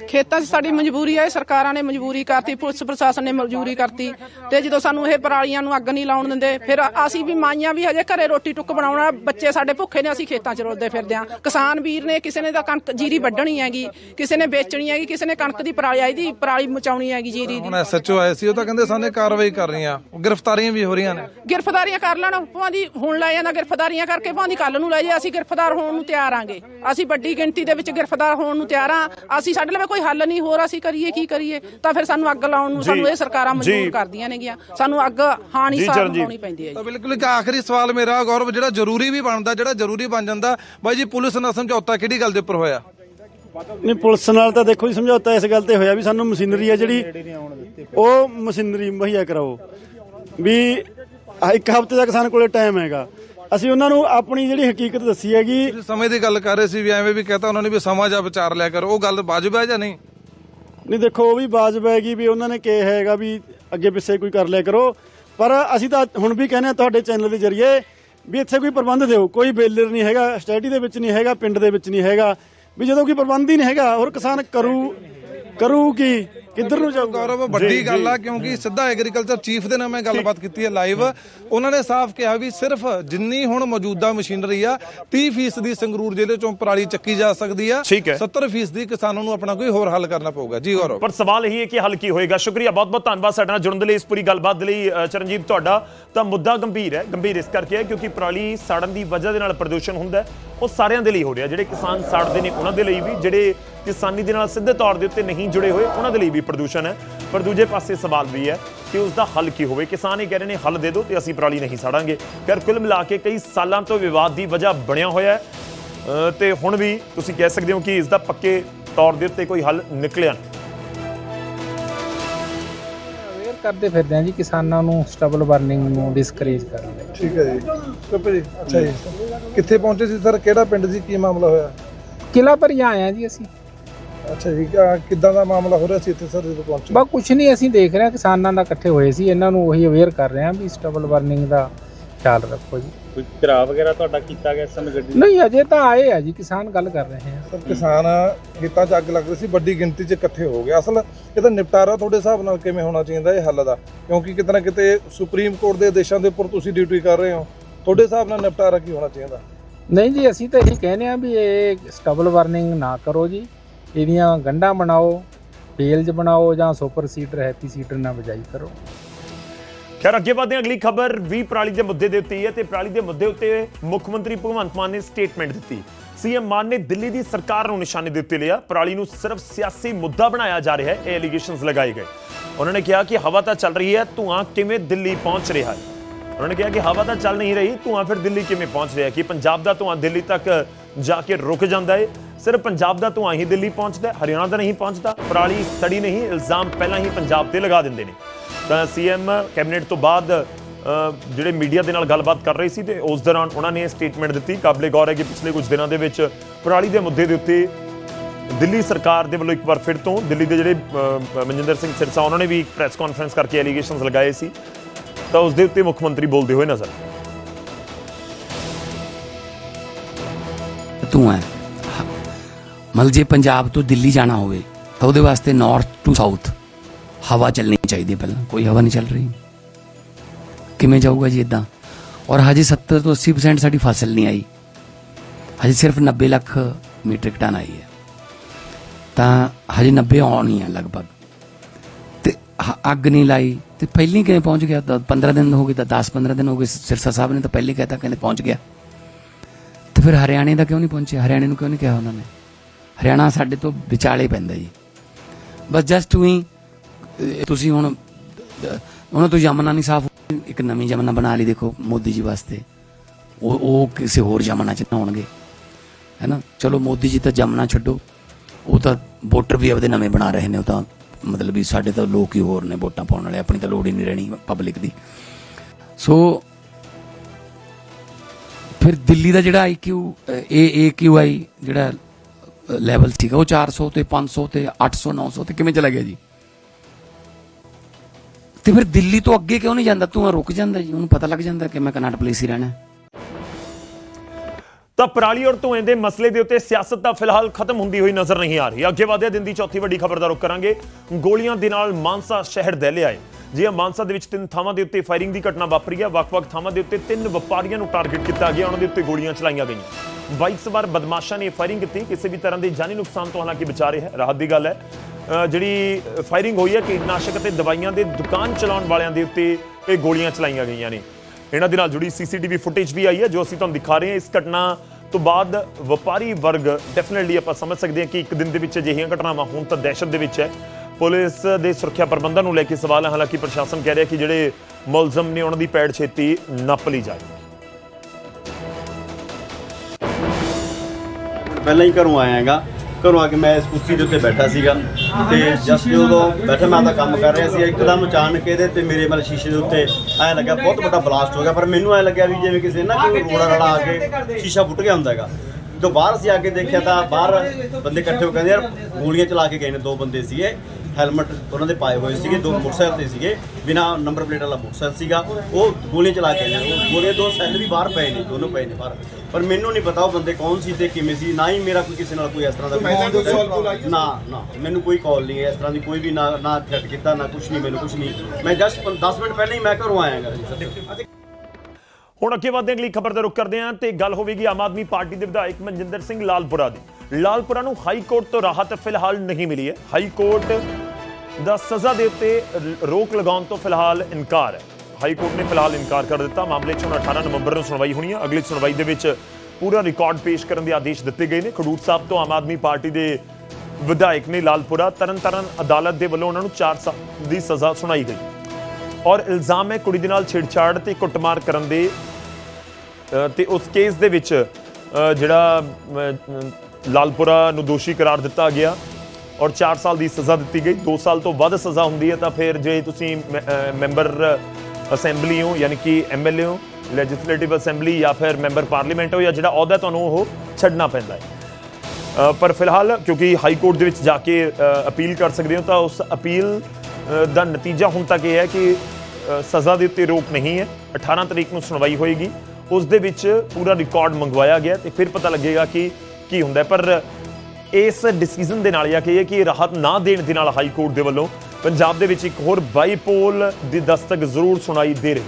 ਖੇਤਾਂ 'ਚ ਸਾਡੀ ਮਜਬੂਰੀ ਹੈ ਸਰਕਾਰਾਂ ਨੇ ਮਜਬੂਰੀ ਕਰਤੀ ਪੁਲਿਸ ਪ੍ਰਸ਼ਾਸਨ ਨੇ ਮਜਬੂਰੀ ਕਰਤੀ ਤੇ ਜਦੋਂ ਸਾਨੂੰ ਇਹ ਪਰਾਲੀਆਂ ਨੂੰ ਅੱਗ ਨਹੀਂ ਲਾਉਣ ਦਿੰਦੇ ਫਿਰ ਅਸੀਂ ਵੀ ਮਾਈਆਂ ਵੀ ਹਜੇ ਘਰੇ ਰੋਟੀ ਟੁੱਕ ਬਣਾਉਣਾ ਬੱਚੇ ਸਾਡੇ ਭੁੱਖੇ ਨੇ ਅਸੀਂ ਖੇਤਾਂ 'ਚ ਰੋਲਦੇ ਫਿਰਦੇ ਆਂ ਕਿਸਾਨ ਵੀਰ ਨੇ ਕਿਸੇ ਨੇ ਤਾਂ ਕਣਕ ਜੀਰੀ ਵੱਢਣੀ ਹੈਗੀ ਕਿਸੇ ਨੇ ਵੇਚਣੀ ਹੈਗੀ ਕਿਸੇ ਨੇ ਕਣਕ ਦੀ ਪਰਾਲੀ ਆਈ ਦੀ ਪਰਾਲੀ ਮਚਾਉਣੀ ਹੈਗੀ ਜੀਰੀ ਦੀ। ਹੁਣ ਐਸਐਚਓ ਆਏ ਸੀ ਉਹ ਤਾਂ ਕਹਿੰਦੇ ਸਾਨੇ ਕਾਰਵਾਈ ਕਰ ਰਹੀਆਂ। ਗ੍ਰਿਫਤਾਰੀਆਂ ਵੀ ਹੋ ਰਹੀਆਂ ਨੇ। ਗ੍ਰਿਫਤਾਰੀਆਂ ਕਰ ਲੈਣ ਭਾਵੇਂ ਹੁਣ ਲੈ ਜਾਂਦਾ ਗ੍ਰਿਫਤਾਰੀਆਂ ਕਰਕੇ ਭਾਵੇਂ ਕੱਲ ਨੂੰ ਲੈ ਜੇ ਅਸੀਂ ਗ੍ਰਿਫਤਾਰ ਹੋਣ ਨੂੰ ਤਿਆਰ ਆਂਗੇ। ਅਸੀਂ ਵੱਡੀ ਗਿਣਤੀ ਦੇ ਵਿੱਚ ਗ੍ਰਿਫਤਾਰ ਹੋਣ ਨੂੰ ਤਿਆਰ ਆ। ਅਸੀਂ ਸਾਡੇ ਲਵੇ ਕੋਈ ਹੱਲ ਨਹੀਂ ਹੋਰ ਅਸੀਂ ਕਰੀਏ ਕੀ ਕਰੀਏ? ਤਾਂ ਫਿਰ ਸਾਨੂੰ ਅੱਗ ਲਾਉਣ ਨੂੰ ਸਾਨੂੰ ਇਹ ਸਰਕਾਰਾਂ। ਮਜਬੂਰ ਕਰਦੀਆਂ ਨੇਗੀਆਂ। ਸਾਨੂੰ ਅੱਗ ਹਾਨੀ ਸਾਰ। ਪਾਉਣੀ ਪੈਂਦੀ ਹੈ ਜੀ। ਤਾਂ ਬਿਲਕੁਲ ਇੱਕ ਆਖਰੀ ਸਵਾਲ ਮੇਰਾ ਗੌਰਵ ਜਿਹੜਾ ਜ਼ਰੂਰੀ ਵੀ ਬਣਦਾ ਜਿਹੜਾ ਜ਼ਰੂਰੀ ਬਣ ਜਾਂਦਾ ਬਾਈ ਜੀ ਪੁਲਿਸ ਨਾਲ ਸਮਝੌਤਾ ਕਿਹੜੀ ਗੱਲ ਦੇ ਉੱਪਰ ਹੋਇਆ? ਨਹੀਂ ਪੁਲਿਸ ਨਾਲ ਤਾਂ ਦੇਖੋ ਜੀ ਸਮਝੌਤਾ ਇਸ ਗੱਲ ਤੇ ਹੋਇਆ ਵੀ ਸਾਨੂੰ ਮਸ਼ੀਨਰੀ ਆ ਜਿਹੜੀ ਉਹ ਮਸ਼ੀਨਰੀ ਮੁਹੱਈਆ ਕਰਾਓ। ਵੀ ਆਹ ਇੱਕ ਹਫ਼ਤੇ ਦਾ ਕਿਸਾਨ ਕੋਲੇ ਟਾਈਮ ਹੈਗਾ। ਅਸੀਂ ਉਹਨਾਂ ਨੂੰ ਆਪਣੀ ਜਿਹੜੀ ਹਕੀਕਤ ਦੱਸੀ ਹੈਗੀ। ਤੁਸੀਂ ਸਮੇਂ ਦੀ ਗੱਲ ਕਰ ਰਹੇ ਸੀ ਵੀ ਐਵੇਂ ਵੀ ਕਹਤਾ ਉਹਨਾਂ ਨੇ ਵੀ ਸਮਾਂ ਜਾਂ ਵਿਚਾਰ ਲਿਆ ਕਰੋ ਉਹ ਗੱਲ ਵਾਜਬ ਹੈ ਜਾਂ ਨਹੀਂ? ਨਹੀਂ ਦੇਖੋ ਉਹ ਵੀ ਬਾਜਬ ਹੈਗੀ ਵੀ ਉਹਨਾਂ ਨੇ ਕਿਹਾ ਹੈਗਾ ਵੀ ਅੱਗੇ ਪਿੱਛੇ ਕੋਈ ਕਰ ਲਿਆ ਕਰੋ। ਪਰ ਅਸੀਂ ਤਾਂ ਹੁਣ ਵੀ ਕਹਿੰਦੇ ਆ ਤੁਹਾਡੇ ਚੈਨਲ ਦੇ ਜ਼ਰੀਏ ਵੀ ਇੱਥੇ ਕੋਈ ਪ੍ਰਬੰਧ ਦਿਓ। ਕੋਈ ਬੇਲਰ ਨਹੀਂ ਹੈਗਾ ਸਟੇਡੀ ਦੇ ਵਿੱਚ ਨਹੀਂ ਹੈਗਾ ਪਿੰਡ ਦੇ ਵਿੱਚ ਨਹੀਂ ਹੈਗਾ। ਵੀ ਜਦੋਂ ਕੋਈ ਪ੍ਰਬੰਧ ਹੀ ਨਹੀਂ ਹੈਗਾ ਹੋਰ ਕਿਸਾਨ ਕਰੂ ਕਰੂ ਕੀ? ਕਿੱਧਰ ਨੂੰ ਜਾਊਗਾ? ਗੌਰਵ ਵੱਡੀ ਗੱਲ ਆ ਕਿਉਂਕਿ ਸਿੱਧਾ ਐਗਰੀਕਲਚਰ ਚੀਫ ਦੇ ਨਾਲ ਮੈਂ ਗੱਲਬਾਤ ਕੀਤੀ ਹੈ ਲਾਈਵ ਉਹਨਾਂ ਨੇ ਸਾਫ਼ ਕਿਹਾ ਵੀ ਸਿਰਫ ਜਿੰਨੀ ਹੁਣ ਮੌਜੂਦਾ ਮਸ਼ੀਨਰੀ ਆ 30% ਦੀ ਸੰਗਰੂਰ ਜ਼ਿਲ੍ਹੇ ਚੋਂ ਪਰਾਲੀ ਚੱਕੀ ਜਾ ਸਕਦੀ ਆ। ਠੀਕ ਹੈ। 70% ਦੀ ਕਿਸਾਨਾਂ ਨੂੰ ਆਪਣਾ ਕੋਈ ਹੋਰ ਹੱਲ ਕਰਨਾ ਪਊਗਾ। ਜੀ ਗੌਰਵ। ਪਰ ਸਵਾਲ ਇਹੀ ਹੈ ਕਿ ਹੱਲ ਕੀ ਹੋਏਗਾ? ਸ਼ੁਕਰੀਆ ਬਹੁਤ ਬਹੁਤ ਧੰਨਵਾਦ ਸਾਡੇ ਨਾਲ ਜੁੜਨ ਦੇ ਲਈ ਇਸ ਪੂਰੀ ਗੱਲਬਾਤ ਦੇ ਲਈ ਚਰਨਜੀਤ ਤੁਹਾਡਾ। ਤਾਂ ਮੁੱਦਾ ਗੰਭੀਰ ਹੈ ਗੰਭੀਰ ਇਸ ਕਰਕੇ ਹੈ ਕਿਉਂਕਿ ਪਰਾਲੀ ਸਾੜਨ ਦੀ ਵਜ੍ਹਾ ਦੇ ਨਾਲ ਪ੍ਰਦੂਸ਼ਣ ਹੁੰਦਾ ਹੈ। ਉਹ ਸਾਰਿਆਂ ਦੇ ਲਈ ਹੋ ਰਿਹਾ ਜਿਹੜੇ ਕਿਸਾਨ ਸਾੜਦੇ ਨੇ ਉਹਨਾਂ ਦੇ ਲਈ ਵੀ ਜਿਹੜੇ ਕਿਸਾਨੀ ਦੇ ਨਾਲ ਸਿੱਧੇ ਤੌਰ ਦੇ ਉੱਤੇ ਨਹੀਂ ਜੁੜੇ ਹੋਏ ਉਹਨਾਂ ਦੇ ਲਈ ਵੀ ਪ੍ਰਦੂਸ਼ਣ ਹੈ। ਪਰ ਦੂਜੇ ਪਾਸੇ ਸਵਾਲ ਵੀ ਹੈ ਕਿ ਉਸ ਦਾ ਹੱਲ ਕੀ ਹੋਵੇ। ਕਿਸਾਨ ਇਹ ਕਹਿ ਰਹੇ ਨੇ ਹੱਲ ਦੇ ਦਿਓ ਤੇ ਅਸੀਂ ਪਰਾਲੀ ਨਹੀਂ ਸਾੜਾਂਗੇ। ਪਰ ਕੁੱਲ ਮਿਲਾ ਕੇ ਕਈ ਸਾਲਾਂ ਤੋਂ ਵਿਵਾਦ ਦੀ ਵਜ੍ਹਾ ਬਣਿਆ ਹੋਇਆ ਹੈ। ਤੇ ਹੁਣ ਵੀ ਤੁਸੀਂ ਕਹਿ ਸਕਦੇ ਹੋ ਕਿ ਇਸ ਦਾ ਪੱਕੇ ਤੌਰ ਦੇ ਉੱਤੇ ਕੋਈ ਹੱਲ ਨਿਕਲਿਆ ਨਹੀਂ। ਅਵੇਅਰ ਕਰਦੇ ਫਿਰਦੇ ਆ ਜੀ ਕਿਸਾਨਾਂ ਨੂੰ ਸਟਬਲ ਬਰਨਿੰਗ ਨੂੰ ਡਿਸਕਰੇਜ ਕਰਨ ਲਈ। ਠੀਕ ਹੈ ਜੀ। ਕੱਪੇ ਜੀ ਅੱਛਾ ਜੀ। ਕਿੱਥੇ ਪਹੁੰਚੇ ਸੀ ਸਰ? ਕਿਹੜਾ ਪਿੰਡ ਸੀ? ਕੀ ਮਾਮਲਾ ਹੋਇਆ? ਕਿਲਾ ਪਰ ਆਏ ਆ ਜੀ ਅਸੀਂ। ਅੱਛਾ ਜੀ ਕਿੱਦਾਂ ਦਾ ਮਾਮਲਾ ਹੋ ਰਿਹਾ ਸੀ ਇੱਥੇ ਸਰ ਜਦੋਂ ਪਹੁੰਚੇ? ਬਸ ਕੁਛ ਨਹੀਂ ਅਸੀਂ ਦੇਖ ਰਹੇ ਹਾਂ ਕਿਸਾਨਾਂ ਦਾ ਇਕੱਠੇ ਹੋਏ ਸੀ ਇਹਨਾਂ ਨੂੰ ਉਹੀ ਅਵੇਅਰ ਕਰ ਰਹੇ ਹਾਂ ਵੀ ਸਟਬਲ ਬਰਨਿੰਗ ਦਾ ਖਿਆਲ ਰੱਖੋ ਜੀ। ਕੋਈ ਘਰਾ ਵਗੈਰਾ ਤੁਹਾਡਾ ਕੀਤਾ ਗਿਆ ਇਸ ਸਮੇਂ ਗੱਡੀ ਨਹੀਂ ਅਜੇ ਤਾਂ ਆਏ ਆ ਜੀ ਕਿਸਾਨ ਗੱਲ ਕਰ ਰਹੇ ਆ ਸਭ ਕਿਸਾਨ ਖੇਤਾਂ 'ਚ ਅੱਗ ਲੱਗ ਰਹੀ ਸੀ ਵੱਡੀ ਗਿਣਤੀ 'ਚ ਇਕੱਠੇ ਹੋ ਗਏ। ਅਸਲ ਇਹਦਾ ਨਿਪਟਾਰਾ ਤੁਹਾਡੇ ਹਿਸਾਬ ਨਾਲ ਕਿਵੇਂ ਹੋਣਾ ਚਾਹੀਦਾ ਇਹ ਹੱਲ ਦਾ? ਕਿਉਂਕਿ ਕਿਤੇ ਨਾ ਕਿਤੇ ਸੁਪਰੀਮ ਕੋਰਟ ਦੇ ਆਦੇਸ਼ਾਂ ਦੇ ਉੱਪਰ ਤੁਸੀਂ ਡਿਊਟੀ ਕਰ ਰਹੇ ਹੋ। ਤੁਹਾਡੇ ਹਿਸਾਬ ਨਾਲ ਨਿਪਟਾਰਾ ਕੀ ਹੋਣਾ ਚਾਹੀਦਾ? ਨਹੀਂ ਜੀ ਅਸੀਂ ਤਾਂ ਇਹੀ ਕਹਿੰਦੇ ਆ ਵੀ ਇਹ ਸਟਬਲ ਬਰਨਿੰਗ ਨਾ ਕਰੋ ਜੀ। ਇਹਦੀਆਂ ਗੰਢਾਂ ਬਣਾਓ ਬੇਲਜ ਬਣਾਓ ਜਾਂ ਸੁਪਰ ਸੀਡਰ, ਹੈਪੀ ਸੀਡਰ ਨਾਲ ਬਜਾਈ ਕਰੋ। ਖੈਰ, ਅੱਗੇ ਵਧਦੇ ਹਾਂ। ਅਗਲੀ ਖਬਰ ਵੀ ਪਰਾਲੀ ਦੇ ਮੁੱਦੇ ਦੇ ਉੱਤੇ ਹੀ ਹੈ ਤੇ ਪਰਾਲੀ ਦੇ ਮੁੱਦੇ ਉੱਤੇ ਮੁੱਖ ਮੰਤਰੀ ਭਗਵੰਤ ਮਾਨ ਨੇ ਸਟੇਟਮੈਂਟ ਦਿੱਤੀ। ਸੀਐਮ ਮਾਨ ਨੇ ਦਿੱਲੀ ਦੀ ਸਰਕਾਰ ਨੂੰ ਨਿਸ਼ਾਨੇ ਦੇ ਉੱਤੇ ਲਿਆ। ਪਰਾਲੀ ਨੂੰ ਸਿਰਫ ਸਿਆਸੀ ਮੁੱਦਾ ਬਣਾਇਆ ਜਾ ਰਿਹਾ ਹੈ। ਇਹ ਐਲੀਗੇਸ਼ਨਸ ਲਗਾਏ ਗਏ। ਉਹਨਾਂ ਨੇ ਕਿਹਾ ਕਿ ਹਵਾ ਤਾਂ ਚੱਲ ਰਹੀ ਹੈ, ਧੂਆਂ ਕਿਵੇਂ ਦਿੱਲੀ ਪਹੁੰਚ ਰਿਹਾ ਹੈ? ਉਹਨਾਂ ਨੇ ਕਿਹਾ ਕਿ ਹਵਾ ਤਾਂ ਚੱਲ ਨਹੀਂ ਰਹੀ, ਧੂਆਂ ਫਿਰ ਦਿੱਲੀ ਕਿਵੇਂ ਪਹੁੰਚ ਰਿਹਾ ਕਿ ਪੰਜਾਬ ਦਾ ਧੂਆਂ ਦਿੱਲੀ ਤੱਕ ਜਾ ਕੇ ਰੁਕ ਜਾਂਦਾ ਹੈ? ਸਿਰਫ ਪੰਜਾਬ ਦਾ ਧੂਆਂ ਹੀ ਦਿੱਲੀ ਪਹੁੰਚਦਾ ਹਰਿਆਣਾ ਦਾ ਨਹੀਂ ਪਹੁੰਚਦਾ, ਪਰਾਲੀ, ਸੜੀ ਨਹੀਂ, ਇਲਜ਼ਾਮ ਪਹਿਲਾਂ ਹੀ ਪੰਜਾਬ ਤੇ ਲਗਾ ਦਿੰਦੇ ਨੇ। ਤਾਂ ਸੀਐਮ ਕੈਬਨਿਟ ਤੋਂ ਬਾਅਦ ਜਿਹੜੇ ਮੀਡੀਆ ਦੇ ਨਾਲ ਗੱਲਬਾਤ ਕਰ ਰਹੇ ਸੀ ਤੇ ਉਸ ਦੌਰਾਨ ਉਹਨਾਂ ਨੇ ਸਟੇਟਮੈਂਟ ਦਿੱਤੀ, ਕਾਬਲੇ ਗੌਰ ਹੈ ਕਿ ਪਿਛਲੇ ਕੁਝ ਦਿਨਾਂ ਦੇ ਵਿੱਚ ਪਰਾਲੀ ਦੇ ਮੁੱਦੇ ਦੇ ਉੱਤੇ ਦਿੱਲੀ ਸਰਕਾਰ ਦੇ ਵੱਲੋਂ ਇੱਕ ਵਾਰ ਫਿਰ ਤੋਂ ਦਿੱਲੀ ਦੇ ਜਿਹੜੇ ਮਨਜਿੰਦਰ ਸਿੰਘ ਸਿਰਸਾ, ਉਹਨਾਂ ਨੇ ਵੀ ਇੱਕ ਪ੍ਰੈਸ ਕਾਨਫਰੰਸ ਕਰਕੇ ਐਲੀਗੇਸ਼ਨਸ ਲਗਾਏ ਸੀ। ਤਾਂ ਉਸ ਦੇ ਉੱਤੇ ਮੁੱਖ ਮੰਤਰੀ ਬੋਲਦੇ ਹੋਏ ਨਜ਼ਰ ਆਏ। ਤੂੰ ਹੈ ਮਤਲਬ ਜੇ ਪੰਜਾਬ ਤੋਂ ਦਿੱਲੀ ਜਾਣਾ ਹੋਵੇ ਤਾਂ ਉਹਦੇ ਵਾਸਤੇ ਨਾਰਥ ਟੂ ਸਾਊਥ ਹਵਾ ਚੱਲਣੀ ਚਾਹੀਦੀ ਹੈ ਪਹਿਲਾਂ ਕੋਈ ਹਵਾ ਨਹੀਂ ਚੱਲ ਰਹੀ ਕਿਵੇਂ ਜਾਊਗਾ ਜੀ ਇਦਾਂ ਔਰ ਹਜੇ 70 ਤੋਂ 80% ਸਾਡੀ ਫਸਲ ਨਹੀਂ ਆਈ ਹਜੇ ਸਿਰਫ 90 ਲੱਖ ਮੀਟ੍ਰਿਕ ਟਨ ਆਈ ਹੈ ਤਾਂ ਹਜੇ 90 ਆਉਣੀ ਹੈ ਲਗਭਗ ਤੇ ਹ- ਅੱਗ ਨਹੀਂ ਲਾਈ ਤੇ ਪਹਿਲੀ ਕਿਵੇਂ ਪਹੁੰਚ ਗਿਆ ਤਾਂ 15 ਦਿਨ ਹੋ ਗਏ ਤਾਂ 10 15 ਦਿਨ ਹੋ ਗਏ ਸਿਰਸਾ ਸਾਹਿਬ ਨੇ ਤਾਂ ਪਹਿਲੇ ਕਹਿਤਾ ਕਹਿੰਦੇ ਪਹੁੰਚ ਗਿਆ ਤੇ ਫਿਰ ਹਰਿਆਣੇ ਦਾ ਕਿਉਂ ਨਹੀਂ ਪਹੁੰਚਿਆ ਹਰਿਆਣੇ ਨੂੰ ਕਿਉਂ ਨਹੀਂ ਕਿਹਾ ਉਹਨਾਂ ਨੇ ਹਰਿਆਣਾ ਸਾਡੇ ਤੋਂ ਵਿਚਾਲੇ ਪੈਂਦਾ ਜੀ। ਬਸ ਜਸਟ ਉਹੀ ਤੁਸੀਂ ਹੁਣ ਉਹਨਾਂ ਤੋਂ ਯਮਨਾ ਨਹੀਂ ਸਾਫ਼ ਹੋਈ, ਇੱਕ ਨਵੀਂ ਯਮਨਾ ਬਣਾ ਲਈ ਦੇਖੋ ਮੋਦੀ ਜੀ ਵਾਸਤੇ। ਉਹ ਉਹ ਕਿਸੇ ਹੋਰ ਯਮਨਾ ਚ ਨਾ ਨਹਾਉਣਗੇ ਹੈਨਾ? ਚਲੋ ਮੋਦੀ ਜੀ ਤਾਂ ਯਮਨਾ ਛੱਡੋ। ਉਹ ਤਾਂ ਵੋਟਰ ਵੀ ਆਪਦੇ ਨਵੇਂ ਬਣਾ ਰਹੇ ਨੇ ਉਹ ਤਾਂ ਮਤਲਬ ਵੀ ਸਾਡੇ ਤਾਂ ਲੋਕ ਹੀ ਹੋਰ ਨੇ ਵੋਟਾਂ ਪਾਉਣ ਵਾਲੇ ਆਪਣੀ ਤਾਂ ਲੋੜ ਹੀ ਨਹੀਂ ਰਹਿਣੀ ਪਬਲਿਕ ਦੀ। ਸੋ ਫਿਰ ਦਿੱਲੀ ਦਾ ਜਿਹੜਾ ਆਈਕਿਊ ਏ ਏਕਿਊਆਈ ਜਿਹੜਾ ਲੈਵਲ ਸੀਗਾ ਉਹ 400 ਤੇ 500 ਤੇ 800 900 ਤੇ ਕਿਵੇਂ ਚਲਾ ਗਿਆ ਜੀ? ਤੇ ਫਿਰ ਦਿੱਲੀ ਤੋਂ ਅੱਗੇ ਕਿਉਂ ਨਹੀਂ ਜਾਂਦਾ? ਤੂੰ ਰੁਕ ਜਾਂਦਾ ਜੀ ਉਹਨੂੰ ਪਤਾ ਲੱਗ ਜਾਂਦਾ ਕਿ ਮੈਂ ਕਨਾਟ ਪਲੇਸ ਹੀ ਰਹਿਣਾ ਤਾਂ ਪਰਾਲੀ ਔਰ ਧੂਏ ਦੇ ਮਸਲੇ ਦੇ ਉੱਤੇ ਸਿਆਸਤ ਦਾ ਫਿਲਹਾਲ ਖਤਮ ਹੁੰਦੀ ਹੋਈ ਨਜ਼ਰ ਨਹੀਂ ਆ ਰਹੀ। ਅੱਗੇ ਵਧਿਆ ਦਿਨ ਦੀ ਚੌਥੀ ਵੱਡੀ ਖਬਰ ਦਾ ਰੁਖ ਕਰਾਂਗੇ। ਗੋਲੀਆਂ ਦੇ ਨਾਲ ਮਾਨਸਾ ਸ਼ਹਿਰ ਦਹਿਲਿਆ ਹੈ। ਜੀ ਹਾਂ, ਮਾਨਸਾ ਦੇ ਵਿੱਚ ਤਿੰਨ ਥਾਵਾਂ ਦੇ ਉੱਤੇ ਫਾਇਰਿੰਗ ਦੀ ਘਟਨਾ ਵਾਪਰੀ ਹੈ। ਵੱਖ-ਵੱਖ ਥਾਵਾਂ ਦੇ ਉੱਤੇ ਤਿੰਨ ਵਪਾਰੀਆਂ ਨੂੰ ਟਾਰਗੇਟ ਕੀਤਾ ਗਿਆ। ਉਹਨਾਂ ਦੇ ਉੱਤੇ ਗੋਲੀਆਂ ਚਲਾਈਆਂ ਗਈਆਂ। ਬਾਈਕ ਸਵਾਰ ਬਦਮਾਸ਼ਾਂ ਨੇ ਫਾਇਰਿੰਗ ਕੀਤੀ, ਕਿਸੇ ਵੀ ਤਰ੍ਹਾਂ ਦੇ ਜਾਨੀ ਨੁਕਸਾਨ ਤੋਂ ਹਾਲਾਂਕਿ ਬਚਾ ਰਹੇ ਹੈ, ਰਾਹਤ ਦੀ ਗੱਲ ਹੈ। ਜਿਹੜੀ ਫਾਇਰਿੰਗ ਹੋਈ ਹੈ, ਕੀਟਨਾਸ਼ਕ ਅਤੇ ਦਵਾਈਆਂ ਦੇ ਦੁਕਾਨ ਚਲਾਉਣ ਵਾਲਿਆਂ ਦੇ ਉੱਤੇ ਇਹ ਗੋਲੀਆਂ ਚਲਾਈਆਂ ਗਈਆਂ ਨੇ। ਇਹਨਾਂ ਦੇ ਨਾਲ ਜੁੜੀ ਸੀਸੀਟੀਵੀ ਫੁਟੇਜ ਵੀ ਆਈ ਹੈ, ਜੋ ਅਸੀਂ ਤੁਹਾਨੂੰ ਦਿਖਾ ਰਹੇ ਹਾਂ। ਇਸ ਘਟਨਾ ਤੋਂ ਬਾਅਦ ਵਪਾਰੀ ਵਰਗ ਡੈਫੀਨਿਟਲੀ ਆਪਾਂ ਸਮਝ ਸਕਦੇ ਹਾਂ ਕਿ ਇੱਕ ਦਿਨ ਦੇ ਵਿੱਚ ਅਜਿਹੀਆਂ ਘਟਨਾਵਾਂ ਹੋਣ ਤਾਂ ਦਹਿਸ਼ਤ ਦੇ ਵਿੱਚ ਹੈ। ਪੁਲਿਸ ਦੇ ਸੁਰੱਖਿਆ ਪ੍ਰਬੰਧਾਂ ਨੂੰ ਲੈ ਕੇ ਸਵਾਲ ਹੈ। ਹਾਲਾਂਕਿ ਪ੍ਰਸ਼ਾਸਨ ਕਹਿ ਰਿਹਾ ਕਿ ਜਿਹੜੇ ਮੁਲਜ਼ਮ ਨੇ ਉਹਨਾਂ ਦੀ ਪੈੜ ਛੇਤੀ ਨੱਪ ਲਈ ਜਾਏ। ਪਹਿਲਾਂ ਹੀ ਘਰੋਂ ਆਇਆ ਹੈਗਾ। ਘਰੋਂ ਆ ਕੇ ਮੈਂ ਇਸ ਕੁਰਸੀ ਦੇ ਉੱਤੇ ਬੈਠਾ ਸੀਗਾ ਤੇ ਜਸਟ ਜਦੋਂ ਬੈਠਾ ਮੈਂ ਆਪਦਾ ਕੰਮ ਕਰ ਰਿਹਾ ਸੀ, ਇੱਕਦਮ ਅਚਾਨਕ ਇਹਦੇ ਤੇ ਮੇਰੇ ਮਤਲਬ ਸ਼ੀਸ਼ੇ ਦੇ ਉੱਤੇ ਐ ਲੱਗਾ ਬਹੁਤ ਵੱਡਾ ਬਲਾਸਟ ਹੋ ਗਿਆ। ਪਰ ਮੈਨੂੰ ਐ ਲੱਗਿਆ ਵੀ ਜਿਵੇਂ ਕਿਸੇ ਨਾ ਕੋਈ ਰੋੜਾ ਰੜਾ ਆ ਕੇ ਸ਼ੀਸ਼ਾ ਫੁੱਟ ਗਿਆ ਹੁੰਦਾ ਹੈਗਾ। ਜਦੋਂ ਬਾਹਰ ਅਸੀਂ ਆ ਕੇ ਦੇਖਿਆ ਤਾਂ ਬਾਹਰ ਬੰਦੇ ਇਕੱਠੇ ਹੋ ਕੇ ਕਹਿੰਦੇ ਯਾਰ ਗੋਲੀਆਂ ਚਲਾ ਕੇ ਗਏ ਨੇ ਦੋ ਬੰਦੇ ਸੀਗੇ। ਹੈਲਮਟ ਉਹਨਾਂ ਦੇ ਪਾਏ ਹੋਏ ਸੀਗੇ ਦੋ ਮੋਟਰਸਾਈਕਲ ਤੇ ਸੀਗੇ ਬਿਨਾ ਨੰਬਰ ਪਲੇਟ ਵਾਲਾ ਮੋਟਰਸਾਈਕਲ ਸੀਗਾ ਉਹ ਗੋਲੀਆਂ ਚਲਾ ਕੇ ਨੇ ਉਹ ਗੋਲੀਆਂ ਦੋ ਸੈੱਲ ਵੀ ਬਾਹਰ ਪਏ ਨੇ ਦੋਨੋਂ ਪਏ ਨੇ ਬਾਹਰ। ਪਰ ਮੈਨੂੰ ਨਹੀਂ ਪਤਾ ਉਹ ਬੰਦੇ ਕੌਣ ਸੀ ਤੇ ਕਿਵੇਂ ਸੀ ਨਾ ਹੀ ਮੇਰਾ ਕੋਈ ਕਿਸੇ ਨਾਲ ਕੋਈ ਇਸ ਤਰ੍ਹਾਂ ਦਾ ਨਾ ਨਾ ਮੈਨੂੰ ਕੋਈ ਕਾਲ ਨਹੀਂ ਹੈ ਇਸ ਤਰ੍ਹਾਂ ਦੀ ਕੋਈ ਵੀ ਨਾ ਨਾ ਥ੍ਰੈਟ ਕੀਤਾ ਨਾ ਕੁਝ ਨਹੀਂ ਮੈਨੂੰ ਕੁਝ ਨਹੀਂ। ਮੈਂ ਜਸਟ 10 ਮਿੰਟ ਪਹਿਲਾਂ ਹੀ ਮੈਂ ਘਰੋਂ ਆਇਆ ਗਾ ਹੁਣ ਅੱਗੇ ਵਧਦੇ ਅਗਲੀ ਖਬਰ ਦਾ ਰੁਖ ਕਰਦੇ ਹਾਂ ਤੇ ਗੱਲ ਹੋਵੇਗੀ ਆਮ ਆਦਮੀ ਪਾਰਟੀ ਦੇ ਵਿਧਾਇਕ ਮਨਜਿੰਦਰ ਸਿੰਘ ਲਾਲਪੁਰਾ ਦੀ। ਲਾਲਪੁਰਾ ਨੂੰ ਹਾਈ ਕੋਰਟ ਤੋਂ ਰਾਹਤ ਫਿਲਹਾਲ ਨਹੀਂ ਮਿਲੀ ਹੈ। ਹਾਈ ਕੋਰਟ ਦਾ ਸਜ਼ਾ ਦੇ ਉੱਤੇ ਰੋਕ ਲਗਾਉਣ ਤੋਂ ਫਿਲਹਾਲ ਇਨਕਾਰ ਹੈ। ਹਾਈ ਕੋਰਟ ਨੇ ਫਿਲਹਾਲ ਇਨਕਾਰ ਕਰ ਦਿੱਤਾ। ਮਾਮਲੇ 'ਚ ਹੁਣ 18 ਨਵੰਬਰ ਨੂੰ ਸੁਣਵਾਈ ਹੋਣੀ ਹੈ। ਅਗਲੀ ਸੁਣਵਾਈ ਦੇ ਵਿੱਚ ਪੂਰਾ ਰਿਕਾਰਡ ਪੇਸ਼ ਕਰਨ ਦੇ ਆਦੇਸ਼ ਦਿੱਤੇ ਗਏ ਨੇ। ਖਡੂਰ ਸਾਹਿਬ ਤੋਂ ਆਮ ਆਦਮੀ ਪਾਰਟੀ ਦੇ ਵਿਧਾਇਕ ਨੇ ਲਾਲਪੁਰਾ। ਤਰਨਤਾਰਨ ਅਦਾਲਤ ਦੇ ਵੱਲੋਂ ਉਹਨਾਂ ਨੂੰ 4 ਸਾਲ ਦੀ ਸਜ਼ਾ ਸੁਣਾਈ ਗਈ। ਔਰ ਇਲਜ਼ਾਮ ਹੈ ਕੁੜੀ ਦੇ ਨਾਲ ਛੇੜਛਾੜ ਤੇ ਕੁੱਟਮਾਰ ਕਰਨ ਦੇ ਅ, ਤੇ ਉਸ ਕੇਸ ਦੇ ਵਿੱਚ ਜਿਹੜਾ ਲਾਲਪੁਰਾ ਨੂੰ ਦੋਸ਼ੀ ਕਰਾਰ ਦਿੱਤਾ ਗਿਆ। ਔਰ 4 ਸਾਲ ਦੀ ਸਜ਼ਾ ਦਿੱਤੀ ਗਈ। 2 ਸਾਲ ਤੋਂ ਵੱਧ ਸਜ਼ਾ ਹੁੰਦੀ ਹੈ ਤਾਂ ਫਿਰ ਜੇ ਤੁਸੀਂ ਮੈ- ਮੈਂਬਰ ਅਸੈਂਬਲੀ ਹੋ, ਯਾਨੀ ਕਿ ਐਮਐਲਏ ਹੋ ਲੈਜਿਸਲੇਟਿਵ ਅਸੈਂਬਲੀ ਜਾਂ ਫਿਰ ਮੈਂਬਰ ਪਾਰਲੀਮੈਂਟ ਹੋ ਜਾਂ ਜਿਹੜਾ ਅਹੁਦਾ ਤੁਹਾਨੂੰ ਉਹ ਛੱਡਣਾ ਪੈਂਦਾ ਹੈ। ਪਰ ਫਿਲਹਾਲ ਕਿਉਂਕਿ ਹਾਈ ਕੋਰਟ ਦੇ ਵਿੱਚ ਜਾ ਕੇ ਅਪੀਲ ਕਰ ਸਕਦੇ ਹੋ ਤਾਂ ਉਸ ਅਪੀਲ ਦਾ ਨਤੀਜਾ ਹੁਣ ਤੱਕ ਇਹ ਹੈ ਕਿ ਸਜ਼ਾ ਦੇ ਉੱਤੇ ਰੋਕ ਨਹੀਂ ਹੈ। 18 ਤਰੀਕ ਨੂੰ ਸੁਣਵਾਈ ਹੋਏਗੀ। ਉਸ ਦੇ ਵਿੱਚ ਪੂਰਾ ਰਿਕਾਰਡ ਮੰਗਵਾਇਆ ਗਿਆ ਤੇ ਫਿਰ ਪਤਾ ਲੱਗੇਗਾ ਕਿ ਕੀ ਹੁੰਦਾ ਪਰ ਇਸ ਡਿਸੀਜਨ ਦੇ ਨਾਲ ਜਾਂ ਕਿ ਇਹ ਕਿ ਰਾਹਤ ਨਾ ਦੇਣ ਦੇ ਨਾਲ ਹਾਈ ਕੋਰਟ ਦੇ ਵੱਲੋਂ ਪੰਜਾਬ ਦੇ ਵਿੱਚ ਇੱਕ ਹੋਰ ਬਾਈਪੋਲ ਦੀ ਦਸਤਕ ਜ਼ਰੂਰ ਸੁਣਾਈ ਦੇ ਰਹੀ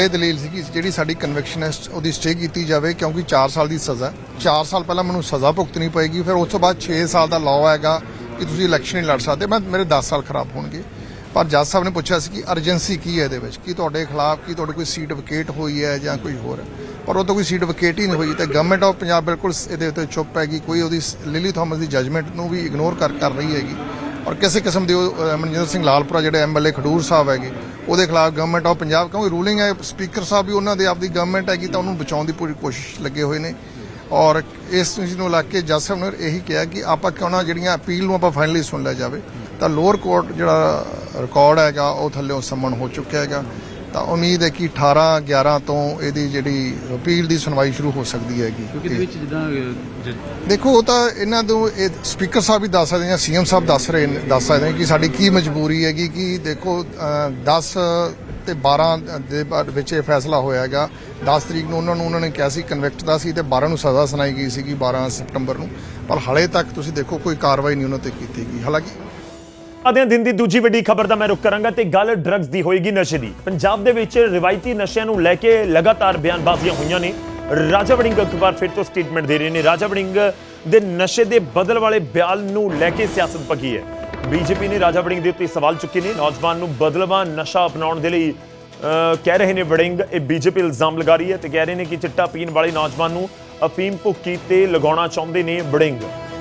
ਇਹ ਦਲੀਲ ਸੀ ਕਿ ਜਿਹੜੀ ਸਾਡੀ ਕਨਵੈਕਸ਼ਨ ਹੈ ਉਹਦੀ ਸਟੇ ਕੀਤੀ ਜਾਵੇ, ਕਿਉਂਕਿ 4 ਸਾਲ ਦੀ ਸਜ਼ਾ 4 ਸਾਲ ਪਹਿਲਾਂ ਮੈਨੂੰ ਸਜ਼ਾ ਭੁਗਤਣੀ ਪਏਗੀ, ਫਿਰ ਉਸ ਤੋਂ ਬਾਅਦ 6 ਸਾਲ ਦਾ ਲਾਅ ਹੈਗਾ ਕਿ ਤੁਸੀਂ ਇਲੈਕਸ਼ਨ ਨਹੀਂ ਲੜ ਸਕਦੇ। ਮੈਂ, ਮੇਰੇ 10 ਸਾਲ ਖਰਾਬ ਹੋਣਗੇ। ਪਰ ਜੱਜ ਸਾਹਿਬ ਨੇ ਪੁੱਛਿਆ ਸੀ ਕਿ ਅਰਜੈਂਸੀ ਕੀ ਹੈ ਇਹਦੇ ਵਿੱਚ? ਕੀ ਤੁਹਾਡੇ ਖਿਲਾਫ ਕੀ ਤੁਹਾਡੀ ਕੋਈ ਸੀਟ ਵਕੇਟ ਹੋਈ ਹੈ ਜਾਂ ਕੋਈ ਹੋਰ? ਪਰ ਉਹ ਤਾਂ ਕੋਈ ਸੀਟ ਵਕੇਟ ਹੀ ਨਹੀਂ ਹੋਈ ਤੇ ਗਵਰਨਮੈਂਟ ਆਫ ਪੰਜਾਬ ਬਿਲਕੁਲ ਇਹਦੇ ਉੱਤੇ ਚੁੱਪ ਹੈਗੀ ਕੋਈ ਉਹਦੀ ਲਿਲੀ ਥਾਮਸ ਦੀ ਜੱਜਮੈਂਟ ਨੂੰ ਵੀ ਇਗਨੋਰ ਕਰ ਕਰ ਰਹੀ ਹੈਗੀ। ਔਰ ਕਿਸੇ ਕਿਸਮ ਦੇ ਉਹ, ਮਨਜਿੰਦਰ ਸਿੰਘ ਲਾਲਪੁਰਾ ਜਿਹੜੇ ਐਮਐਲਏ ਖਡੂਰ ਸਾਹਿਬ ਹੈਗੇ ਉਹਦੇ ਖਿਲਾਫ ਗਵਰਨਮੈਂਟ ਆਫ ਪੰਜਾਬ ਕਿਉਂਕਿ ਰੂਲਿੰਗ ਹੈ ਸਪੀਕਰ ਸਾਹਿਬ ਵੀ ਉਹਨਾਂ ਦੇ ਆਪਦੀ ਗਵਰਨਮੈਂਟ ਹੈਗੀ ਤਾਂ ਉਹਨੂੰ ਬਚਾਉਣ ਦੀ ਪੂਰੀ ਕੋਸ਼ਿਸ਼ ਲੱਗੇ ਹੋਏ ਨੇ। ਔਰ ਇਸ ਚੀਜ਼ ਨੂੰ ਲੱਗ ਕੇ ਜੱਜ ਸਾਹਿਬ ਨੇ ਇਹੀ ਕਿਹਾ ਕਿ ਆਪਾਂ ਕਿਉਂ ਨਾ ਜਿਹੜੀਆਂ ਅਪੀਲ ਨੂੰ ਆਪਾਂ ਫਾਈਨਲੀ ਸੁਣ ਲਿਆ ਜਾਵੇ ਤਾਂ ਲੋਅਰ ਕੋਰਟ ਜਿਹੜਾ ਰਿਕਾਰਡ ਹੈਗਾ ਉਹ ਥੱਲੇੋਂ ਸੰਮਨ ਹੋ ਚੁੱਕਿਆ ਹੈਗਾ। ਤਾਂ ਉਮੀਦ ਹੈ ਕਿ 18 11 ਤੋਂ ਇਹਦੀ ਜਿਹੜੀ ਅਪੀਲ ਦੀ ਸੁਣਵਾਈ ਸ਼ੁਰੂ ਹੋ ਸਕਦੀ ਹੈਗੀ। ਕਿਉਂਕਿ ਇਹਦੇ ਵਿੱਚ ਜਿੱਦਾਂ ਦੇਖੋ ਉਹ ਤਾਂ ਇਹਨਾਂ ਨੂੰ ਇਹ ਸਪੀਕਰ ਸਾਹਿਬ ਵੀ ਦੱਸ ਸਕਦੇ ਜਾਂ ਸੀਐਮ ਸਾਹਿਬ ਦੱਸ ਰਹੇ ਦੱਸ ਸਕਦੇ ਕਿ ਸਾਡੀ ਕੀ ਮਜਬੂਰੀ ਹੈਗੀ ਕਿ ਦੇਖੋ ਅਹ, 10 ਤੇ 12 ਦੇ ਵਿੱਚ ਇਹ ਫੈਸਲਾ ਹੋਇਆ ਹੈਗਾ। 10 ਤਰੀਕ ਨੂੰ ਉਹਨਾਂ ਨੂੰ ਉਹਨਾਂ ਨੇ ਕਿਹਾ ਸੀ ਕਨਵਿਕਟ ਦਾ ਸੀ ਤੇ 12 ਨੂੰ ਸਜ਼ਾ ਸੁਣਾਈ ਗਈ ਸੀਗੀ 12 ਸਤੰਬਰ ਨੂੰ। ਪਰ ਹਲੇ ਤੱਕ ਤੁਸੀਂ ਦੇਖੋ ਕੋਈ ਕਾਰਵਾਈ ਨਹੀਂ ਉਹਨਾਂ ਤੇ ਕੀਤੀ ਗਈ ਹਾਲਾਂਕਿ ਆਦੇ ਦਿਨ ਦੀ ਦੂਜੀ ਵੱਡੀ ਖਬਰ ਦਾ ਮੈਂ ਰੁਕ ਕਰਾਂਗਾ ਤੇ ਗੱਲ ਡਰੱਗਸ ਦੀ ਹੋਏਗੀ ਨਸ਼ੇ ਦੀ। ਪੰਜਾਬ ਦੇ ਵਿੱਚ ਰਿਵਾਇਤੀ ਨਸ਼ਿਆਂ ਨੂੰ ਲੈ ਕੇ ਲਗਾਤਾਰ ਬਿਆਨਬਾਜ਼ੀਆਂ ਹੋਈਆਂ ਨੇ। ਰਾਜਾ ਵੜਿੰਗ ਇੱਕ ਵਾਰ ਫਿਰ ਤੋਂ ਸਟੇਟਮੈਂਟ ਦੇ ਰਹੇ ਨੇ। ਰਾਜਾ ਵੜਿੰਗ ਦੇ ਨਸ਼ੇ ਦੇ ਬਦਲ ਵਾਲੇ ਬਿਆਨ ਨੂੰ ਲੈ ਕੇ ਸਿਆਸਤ ਪੱਕੀ ਹੈ। ਬੀਜੇਪੀ ਨੇ ਰਾਜਾ ਵੜਿੰਗ ਦੇ ਉੱਤੇ ਸਵਾਲ ਚੁੱਕੇ ਨੇ। ਨੌਜਵਾਨ ਨੂੰ ਬਦਲਵਾਨ ਨਸ਼ਾ ਅਪਣਾਉਣ ਦੇ ਲਈ ਅਹ, ਕਹਿ ਰਹੇ ਨੇ ਵੜਿੰਗ ਇਹ ਬੀਜੇਪੀ ਇਲਜ਼ਾਮ ਲਗਾ ਰਹੀ ਹੈ ਤੇ ਕਹਿ ਰਹੇ ਨੇ ਕਿ ਚਿੱਟਾ ਪੀਣ ਵਾਲੇ ਨੌਜਵਾਨ ਨੂੰ ਅਫੀਮ ਭੁੱਕੀ ਤੇ ਲਗਾਉਣਾ ਚਾਹੁੰਦੇ ਨੇ ਵੜਿੰਗ।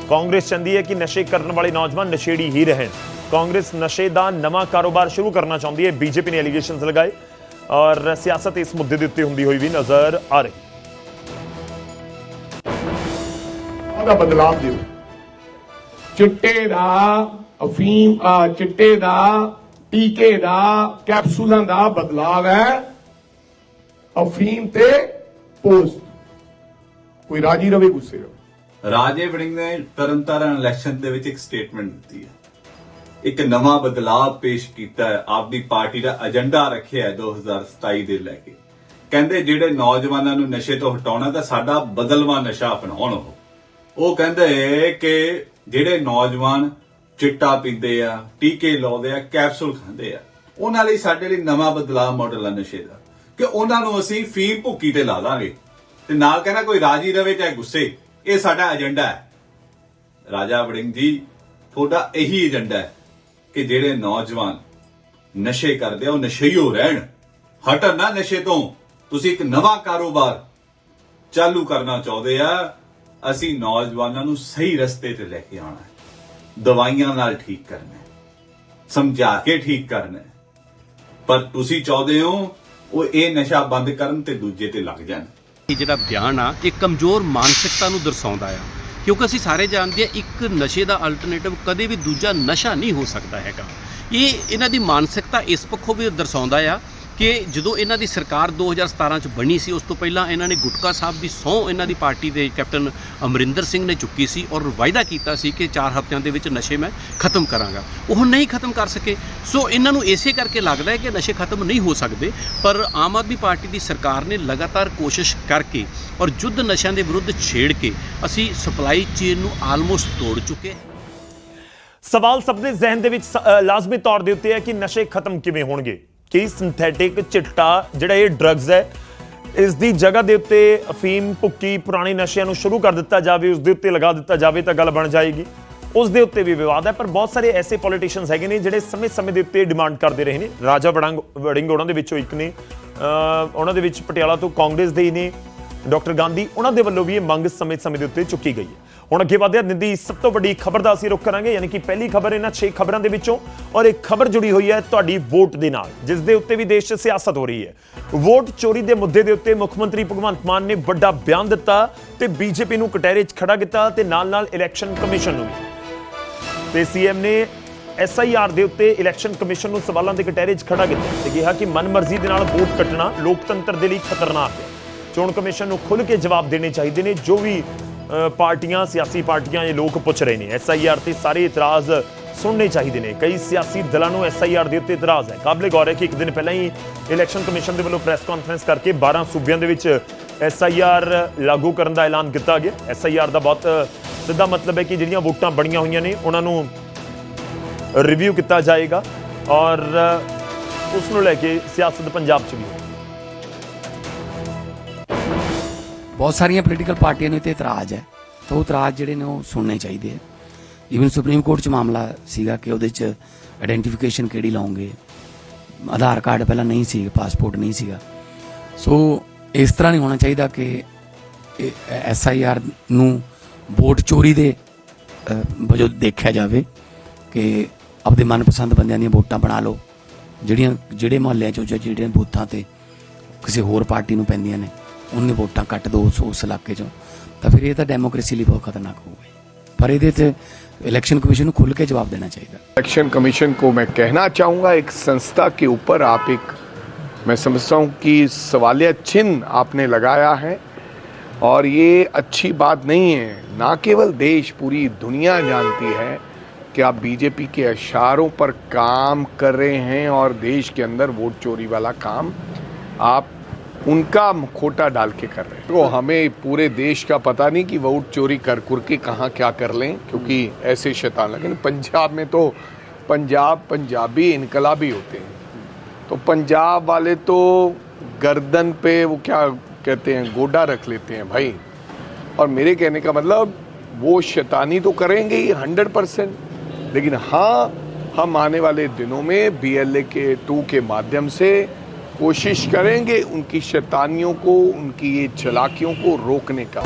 ਕਾਂਗਰਸ ਚਾਹੁੰਦੀ ਹੈ ਕਿ ਨਸ਼ੇ ਕਰਨ ਵਾਲੇ ਨੌਜਵਾਨ ਨਸ਼ੇੜੀ ਹੀ ਰਹਿਣ। ਕਾਂਗਰਸ ਨਸ਼ੇ ਦਾ ਨਵਾਂ ਕਾਰੋਬਾਰ ਸ਼ੁਰੂ ਕਰਨਾ ਚਾਹੁੰਦੀ ਹੈ। ਬੀਜੇਪੀ ਨੇ ਐਲੀਗੇਸ਼ਨਸ ਲਗਾਏ ਔਰ ਸਿਆਸਤ ਇਸ ਮੁੱਦੇ ਦੇ ਉੱਤੇ ਹੁੰਦੀ ਹੋਈ ਵੀ ਨਜ਼ਰ ਆ ਰਹੀ। ਦਾ ਬਦਲਾਅ ਦਿਓ। ਚਿੱਟੇ ਦਾ ਅਫੀਮ ਆ ਚਿੱਟੇ ਦਾ ਟੀਕੇ ਦਾ ਕੈਪਸੂਲਾਂ ਦਾ ਬਦਲਾਅ ਹੈ। ਅਫੀਮ ਤੇ ਪੋਸਟ। ਕੋਈ ਰਾਜੀ ਰਵੇ ਗੁੱਸੇ ਰਾਜੇ ਵੜਿੰਗ ਨੇ ਤਰਨਤਾਰਨ ਇਲੈਕਸ਼ਨ ਦੇ ਵਿੱਚ ਇੱਕ ਸਟੇਟਮੈਂਟ ਦਿੱਤੀ ਹੈ। ਇੱਕ ਨਵਾਂ ਬਦਲਾਅ ਪੇਸ਼ ਕੀਤਾ ਹੈ। ਆਪਦੀ ਪਾਰਟੀ ਦਾ ਏਜੰਡਾ ਰੱਖਿਆ ਹੈ 2027 ਦੇ ਲੈ ਕੇ। ਕਹਿੰਦੇ ਜਿਹੜੇ ਨੌਜਵਾਨਾਂ ਨੂੰ ਨਸ਼ੇ ਤੋਂ ਹਟਾਉਣਾ ਤਾਂ ਸਾਡਾ ਬਦਲਵਾ ਨਸ਼ਾ ਅਪਣਾਉਣ ਉਹ। ਉਹ ਕਹਿੰਦੇ ਕਿ ਜਿਹੜੇ ਨੌਜਵਾਨ ਚਿੱਟਾ ਪੀਂਦੇ ਆ, ਟੀਕੇ ਲਾਉਂਦੇ ਆ, ਕੈਪਸੂਲ ਖਾਂਦੇ ਆ, ਉਹਨਾਂ ਲਈ ਸਾਡੇ ਲਈ ਨਵਾਂ ਬਦਲਾਅ ਮਾਡਲ ਆ ਨਸ਼ੇ ਦਾ। ਕਿ ਉਹਨਾਂ ਨੂੰ ਅਸੀਂ ਫੀ ਭੁੱਕੀ ਤੇ ਲਾ ਦਾਂਗੇ। ਤੇ ਨਾਲ ਕਹਿੰਦਾ ਕੋਈ ਰਾਜੀ ਰਵੇ ਚਾਹੇ ਗੁੱਸੇ, ਇਹ ਸਾਡਾ ਏਜੰਡਾ ਹੈ। ਰਾਜਾ ਵੜਿੰਗ ਜੀ, ਤੁਹਾਡਾ ਇਹੀ ਏਜੰਡਾ ਹੈ। ਕਿ ਜਿਹੜੇ ਨੌਜਵਾਨ ਨਸ਼ੇ ਕਰਦੇ ਆ, ਉਹ ਨਸ਼ਈਓ ਰਹਿਣ। ਹਟਣ ਨਾ ਨਸ਼ੇ ਤੋਂ। ਤੁਸੀਂ ਇੱਕ ਨਵਾਂ ਕਾਰੋਬਾਰ ਚਾਲੂ ਕਰਨਾ ਚਾਹੁੰਦੇ ਆ, ਅਸੀਂ ਨੌਜਵਾਨਾਂ ਨੂੰ ਸਹੀ ਰਸਤੇ ਤੇ ਲੈ ਕੇ ਆਉਣਾ ਹੈ। ਦਵਾਈਆਂ ਨਾਲ ਠੀਕ ਕਰਨਾ ਹੈ। ਸਮਝਾ ਕੇ ਠੀਕ ਕਰਨਾ ਹੈ। ਪਰ ਤੁਸੀਂ ਚਾਹੁੰਦੇ ਹੋ, ਉਹ ਇਹ ਨਸ਼ਾ ਬੰਦ ਕਰਨ ਤੇ ਦੂਜੇ ਤੇ ਲੱਗ ਜਾਣ। ਇਹ ਜਿਹੜਾ ਬਿਆਨ ਆ, ਇਹ ਕਮਜ਼ੋਰ ਮਾਨਸਿਕਤਾ ਨੂੰ ਦਰਸਾਉਂਦਾ ਆ। ਕਿਉਂਕਿ ਅਸੀਂ ਸਾਰੇ ਜਾਣਦੇ ਆ ਇੱਕ ਨਸ਼ੇ ਦਾ ਅਲਟਰਨੇਟਿਵ ਕਦੇ ਵੀ ਦੂਜਾ ਨਸ਼ਾ ਨਹੀਂ ਹੋ ਸਕਦਾ ਹੈਗਾ। ਇਹ ਇਹਨਾਂ ਦੀ ਮਾਨਸਿਕਤਾ ਇਸ ਪੱਖੋਂ ਵੀ ਦਰਸਾਉਂਦਾ ਆ ਕਿ ਜਦੋਂ ਇਹਨਾਂ ਦੀ ਸਰਕਾਰ 2017 ਚ ਬਣੀ ਸੀ, ਉਸ ਤੋਂ ਪਹਿਲਾਂ ਇਹਨਾਂ ਨੇ ਗੁਟਕਾ ਸਾਹਿਬ ਦੀ ਸਹੁੰ ਇਹਨਾਂ ਦੀ ਪਾਰਟੀ ਦੇ ਕੈਪਟਨ ਅਮਰਿੰਦਰ ਸਿੰਘ ਨੇ ਚੁੱਕੀ ਸੀ ਔਰ ਵਾਅਦਾ ਕੀਤਾ ਸੀ ਕਿ 4 ਹਫ਼ਤਿਆਂ ਦੇ ਵਿੱਚ ਨਸ਼ੇ ਮੈਂ ਖਤਮ ਕਰਾਂਗਾ। ਉਹ ਨਹੀਂ ਖਤਮ ਕਰ ਸਕੇ। ਸੋ ਇਹਨਾਂ ਨੂੰ ਇਸੇ ਕਰਕੇ ਲੱਗਦਾ ਹੈ ਕਿ ਨਸ਼ੇ ਖਤਮ ਨਹੀਂ ਹੋ ਸਕਦੇ, ਪਰ ਆਮ ਆਦਮੀ ਪਾਰਟੀ ਦੀ ਸਰਕਾਰ ਨੇ ਲਗਾਤਾਰ ਕੋਸ਼ਿਸ਼ ਕਰਕੇ ਔਰ ਜੁੱਧ ਨਸ਼ਿਆਂ ਦੇ ਵਿਰੁੱਧ ਛੇੜ ਕੇ ਅਸੀਂ ਸਪਲਾਈ ਚੇਨ ਨੂੰ ਆਲਮੋਸਟ ਤੋੜ ਚੁੱਕੇ ਹਾਂ। ਸਵਾਲ ਸਭ ਦੇ ਜ਼ਿਹਨ ਦੇ ਵਿੱਚ ਲਾਜ਼ਮੀ ਤੌਰ ਦੇ ਉੱਤੇ ਹੈ ਕਿ ਨਸ਼ੇ ਖਤਮ ਕਿਵੇਂ ਹੋਣਗੇ। ਕਿ ਸਿੰਥੈਟਿਕ ਚਿੱਟਾ ਜਿਹੜਾ ਇਹ ਡਰੱਗਸ ਹੈ, ਇਸ ਦੀ ਜਗ੍ਹਾ ਦੇ ਉੱਤੇ ਅਫੀਮ, ਭੁੱਕੀ, ਪੁਰਾਣੇ ਨਸ਼ਿਆਂ ਨੂੰ ਸ਼ੁਰੂ ਕਰ ਦਿੱਤਾ ਜਾਵੇ, ਉਸ ਦੇ ਉੱਤੇ ਲਗਾ ਦਿੱਤਾ ਜਾਵੇ ਤਾਂ ਗੱਲ ਬਣ ਜਾਏਗੀ। ਉਸ ਦੇ ਉੱਤੇ ਵੀ ਵਿਵਾਦ ਹੈ, ਪਰ ਬਹੁਤ ਸਾਰੇ ਐਸੇ ਪੋਲੀਟੀਸ਼ੀਅਨਸ ਹੈਗੇ ਨੇ ਜਿਹੜੇ ਸਮੇਂ-ਸਮੇਂ ਦੇ ਉੱਤੇ ਡਿਮਾਂਡ ਕਰਦੇ ਰਹੇ ਨੇ। ਰਾਜਾ ਵੜੰਗ, ਵੜਿੰਗ ਉਹਨਾਂ ਦੇ ਵਿੱਚੋਂ ਇੱਕ ਨੇ ਉਹਨਾਂ ਦੇ ਵਿੱਚ ਪਟਿਆਲਾ ਤੋਂ ਕਾਂਗਰਸ ਦੇ ਹੀ ਨੇ, ਡਾਕਟਰ ਗਾਂਧੀ, ਉਹਨਾਂ ਦੇ ਵੱਲੋਂ ਵੀ ਇਹ ਮੰਗ ਸਮੇਂ-ਸਮੇਂ ਦੇ ਉੱਤੇ ਚੁੱਕੀ ਗਈ ਹੈ। ਹੁਣ ਅੱਗੇ ਵਧਿਆ ਦਿਨ ਦੀ ਸਭ ਤੋਂ ਵੱਡੀ ਖਬਰ ਦਾ ਅਸੀਂ ਰੁਖ ਕਰਾਂਗੇ, ਯਾਨੀ ਕਿ ਪਹਿਲੀ ਖਬਰ ਇਹਨਾਂ 6 ਖਬਰਾਂ ਦੇ ਵਿੱਚੋਂ, ਔਰ ਇੱਕ ਖਬਰ ਜੁੜੀ ਹੋਈ ਹੈ ਤੁਹਾਡੀ ਵੋਟ ਦੇ ਨਾਲ, ਜਿਸ ਦੇ ਉੱਤੇ ਵੀ ਦੇਸ਼ 'ਚ ਸਿਆਸਤ ਹੋ ਰਹੀ ਹੈ। ਵੋਟ ਚੋਰੀ ਦੇ ਮੁੱਦੇ ਦੇ ਉੱਤੇ ਮੁੱਖ ਮੰਤਰੀ ਭਗਵੰਤ ਮਾਨ ਨੇ ਵੱਡਾ ਬਿਆਨ ਦਿੱਤਾ ਤੇ ਬੀਜੇਪੀ ਨੂੰ ਕਟਹਿਰੇ 'ਚ ਖੜਾ ਕੀਤਾ ਤੇ ਨਾਲ-ਨਾਲ ਇਲੈਕਸ਼ਨ ਕਮਿਸ਼ਨ ਨੂੰ ਵੀ। ਤੇ ਸੀਐਮ ਨੇ ਐਸਆਈਆਰ ਦੇ ਉੱਤੇ ਇਲੈਕਸ਼ਨ ਕਮਿਸ਼ਨ ਨੂੰ ਸਵਾਲਾਂ ਦੇ ਕਟਹਿਰੇ 'ਚ ਖੜਾ ਕੀਤਾ ਤੇ ਕਿਹਾ ਕਿ ਮਨਮਰਜ਼ੀ ਦੇ ਨਾਲ ਵੋਟ ਕੱਟਣਾ ਲੋਕਤੰਤਰ ਦੇ ਲਈ ਖਤਰਨਾਕ ਹੈ। ਚੋਣ ਕਮਿਸ਼ਨ ਨੂੰ ਖੁੱਲ੍ਹ ਕੇ ਜਵਾਬ ਦੇਣੇ ਚਾਹੀਦੇ ਨੇ, ਜੋ ਵੀ ਪਾਰਟੀਆਂ, ਸਿਆਸੀ ਪਾਰਟੀਆਂ ਇਹ ਲੋਕ ਪੁੱਛ ਰਹੇ ਨੇ। ਐਸਆਈਆਰ ਤੇ ਸਾਰੇ ਇਤਰਾਜ਼ ਸੁਣਨੇ ਚਾਹੀਦੇ ਨੇ। ਕਈ ਸਿਆਸੀ ਦਲਾਂ ਨੂੰ ਐਸਆਈਆਰ ਦੇ ਉੱਤੇ ਇਤਰਾਜ਼ ਹੈ। ਕਾਬਲੇ ਗੌਰ ਹੈ ਕਿ ਇੱਕ ਦਿਨ ਪਹਿਲਾਂ ਹੀ ਇਲੈਕਸ਼ਨ ਕਮਿਸ਼ਨ ਦੇ ਵੱਲੋਂ ਪ੍ਰੈਸ ਕਾਨਫਰੰਸ ਕਰਕੇ 12 ਸੂਬਿਆਂ ਦੇ ਵਿੱਚ ਐਸਆਈਆਰ ਲਾਗੂ ਕਰਨ ਦਾ ਐਲਾਨ ਕੀਤਾ ਗਿਆ। ਐਸਆਈਆਰ ਦਾ ਬਹੁਤ ਸਿੱਧਾ ਮਤਲਬ ਹੈ ਕਿ ਜਿਹੜੀਆਂ ਵੋਟਾਂ ਬਣੀਆਂ ਹੋਈਆਂ ਨੇ, ਉਹਨਾਂ ਨੂੰ ਰਿਵਿਊ ਕੀਤਾ ਜਾਏਗਾ ਔਰ ਉਸ ਨੂੰ ਲੈ ਕੇ ਸਿਆਸਤ ਪੰਜਾਬ 'ਚ ਵੀ ਬਹੁਤ ਸਾਰੀਆਂ ਪੋਲੀਟੀਕਲ ਪਾਰਟੀਆਂ ਨੂੰ ਤੇ ਇਤਰਾਜ਼ ਹੈ। ਤਾਂ ਉਹ ਇਤਰਾਜ਼ ਜਿਹੜੇ ਨੇ ਉਹ ਸੁਣਨੇ ਚਾਹੀਦੇ ਆ ਇਵਨ ਸੁਪਰੀਮ ਕੋਰਟ 'ਚ ਮਾਮਲਾ ਸੀਗਾ ਕਿ ਉਹਦੇ 'ਚ ਆਇਡੈਂਟੀਫਿਕੇਸ਼ਨ ਕਿਹੜੀ ਲਾਉਂਗੇ। ਆਧਾਰ ਕਾਰਡ ਪਹਿਲਾਂ ਨਹੀਂ ਸੀ ਪਾਸਪੋਰਟ ਨਹੀਂ ਸੀਗਾ। ਸੋ ਇਸ ਤਰ੍ਹਾਂ ਨਹੀਂ ਹੋਣਾ ਚਾਹੀਦਾ ਕਿ ਐਸ ਆਈ ਆਰ ਨੂੰ ਵੋਟ ਚੋਰੀ ਦੇ ਵਜੋਂ ਦੇਖਿਆ ਜਾਵੇ ਕਿ ਆਪਦੇ ਮਨਪਸੰਦ ਬੰਦਿਆਂ ਦੀਆਂ ਵੋਟਾਂ ਬਣਾ ਲਓ। ਜਿਹੜੀਆਂ, ਜਿਹੜੇ ਮੁਹੱਲਿਆਂ 'ਚੋਂ ਜਾਂ ਜਿਹੜੀਆਂ ਬੂਥਾਂ ਤੇ ਕਿਸੇ ਹੋਰ ਪਾਰਟੀ ਨੂੰ ਪੈਂਦੀਆਂ ਨੇ। ਉਹਨੇ ਵੋਟਾਂ ਕੱਟ ਦੋ ਉਸ ਉਸ ਇਲਾਕੇ 'ਚੋਂ ਤਾਂ ਫਿਰ ਇਹ ਤਾਂ ਡੈਮੋਕ੍ਰੇਸੀ ਲਈ ਬਹੁਤ ਖਤਰਨਾਕ ਹੋਊਗਾ ਪਰ ਇਹਦੇ 'ਚ इलेक्शन कमीशन को खुल के जवाब देना चाहिए इलेक्शन कमीशन को मैं कहना चाहूंगा एक संस्था के ऊपर आप एक मैं समझता हूं कि सवालिया चिन्ह आपने लगाया है और ये अच्छी बात नहीं है ना केवल देश पूरी दुनिया जानती है कि आप बीजेपी के इशारों पर काम कर रहे हैं और देश के अंदर वोट चोरी वाला काम आप उनका खोटा डाल के कर रहे हैं। तो हमें पूरे देश का पता नहीं कि वोट चोरी कर कुर के कहाँ क्या कर लें, क्योंकि ऐसे शैतान लेकिन पंजाब में तो पंजाब, पंजाबी इनकलाबी होते हैं। तो पंजाब वाले तो गर्दन पे वो क्या कहते हैं, गोडा रख लेते हैं भाई। और मेरे कहने का मतलब वो शैतानी तो करेंगे ही हंड्रेड परसेंट। लेकिन हाँ हम आने वाले दिनों में बीएलए के टू के माध्यम से कोशिश करेंगे उनकी शैतानियों को उनकी ये चलाकियों को रोकने का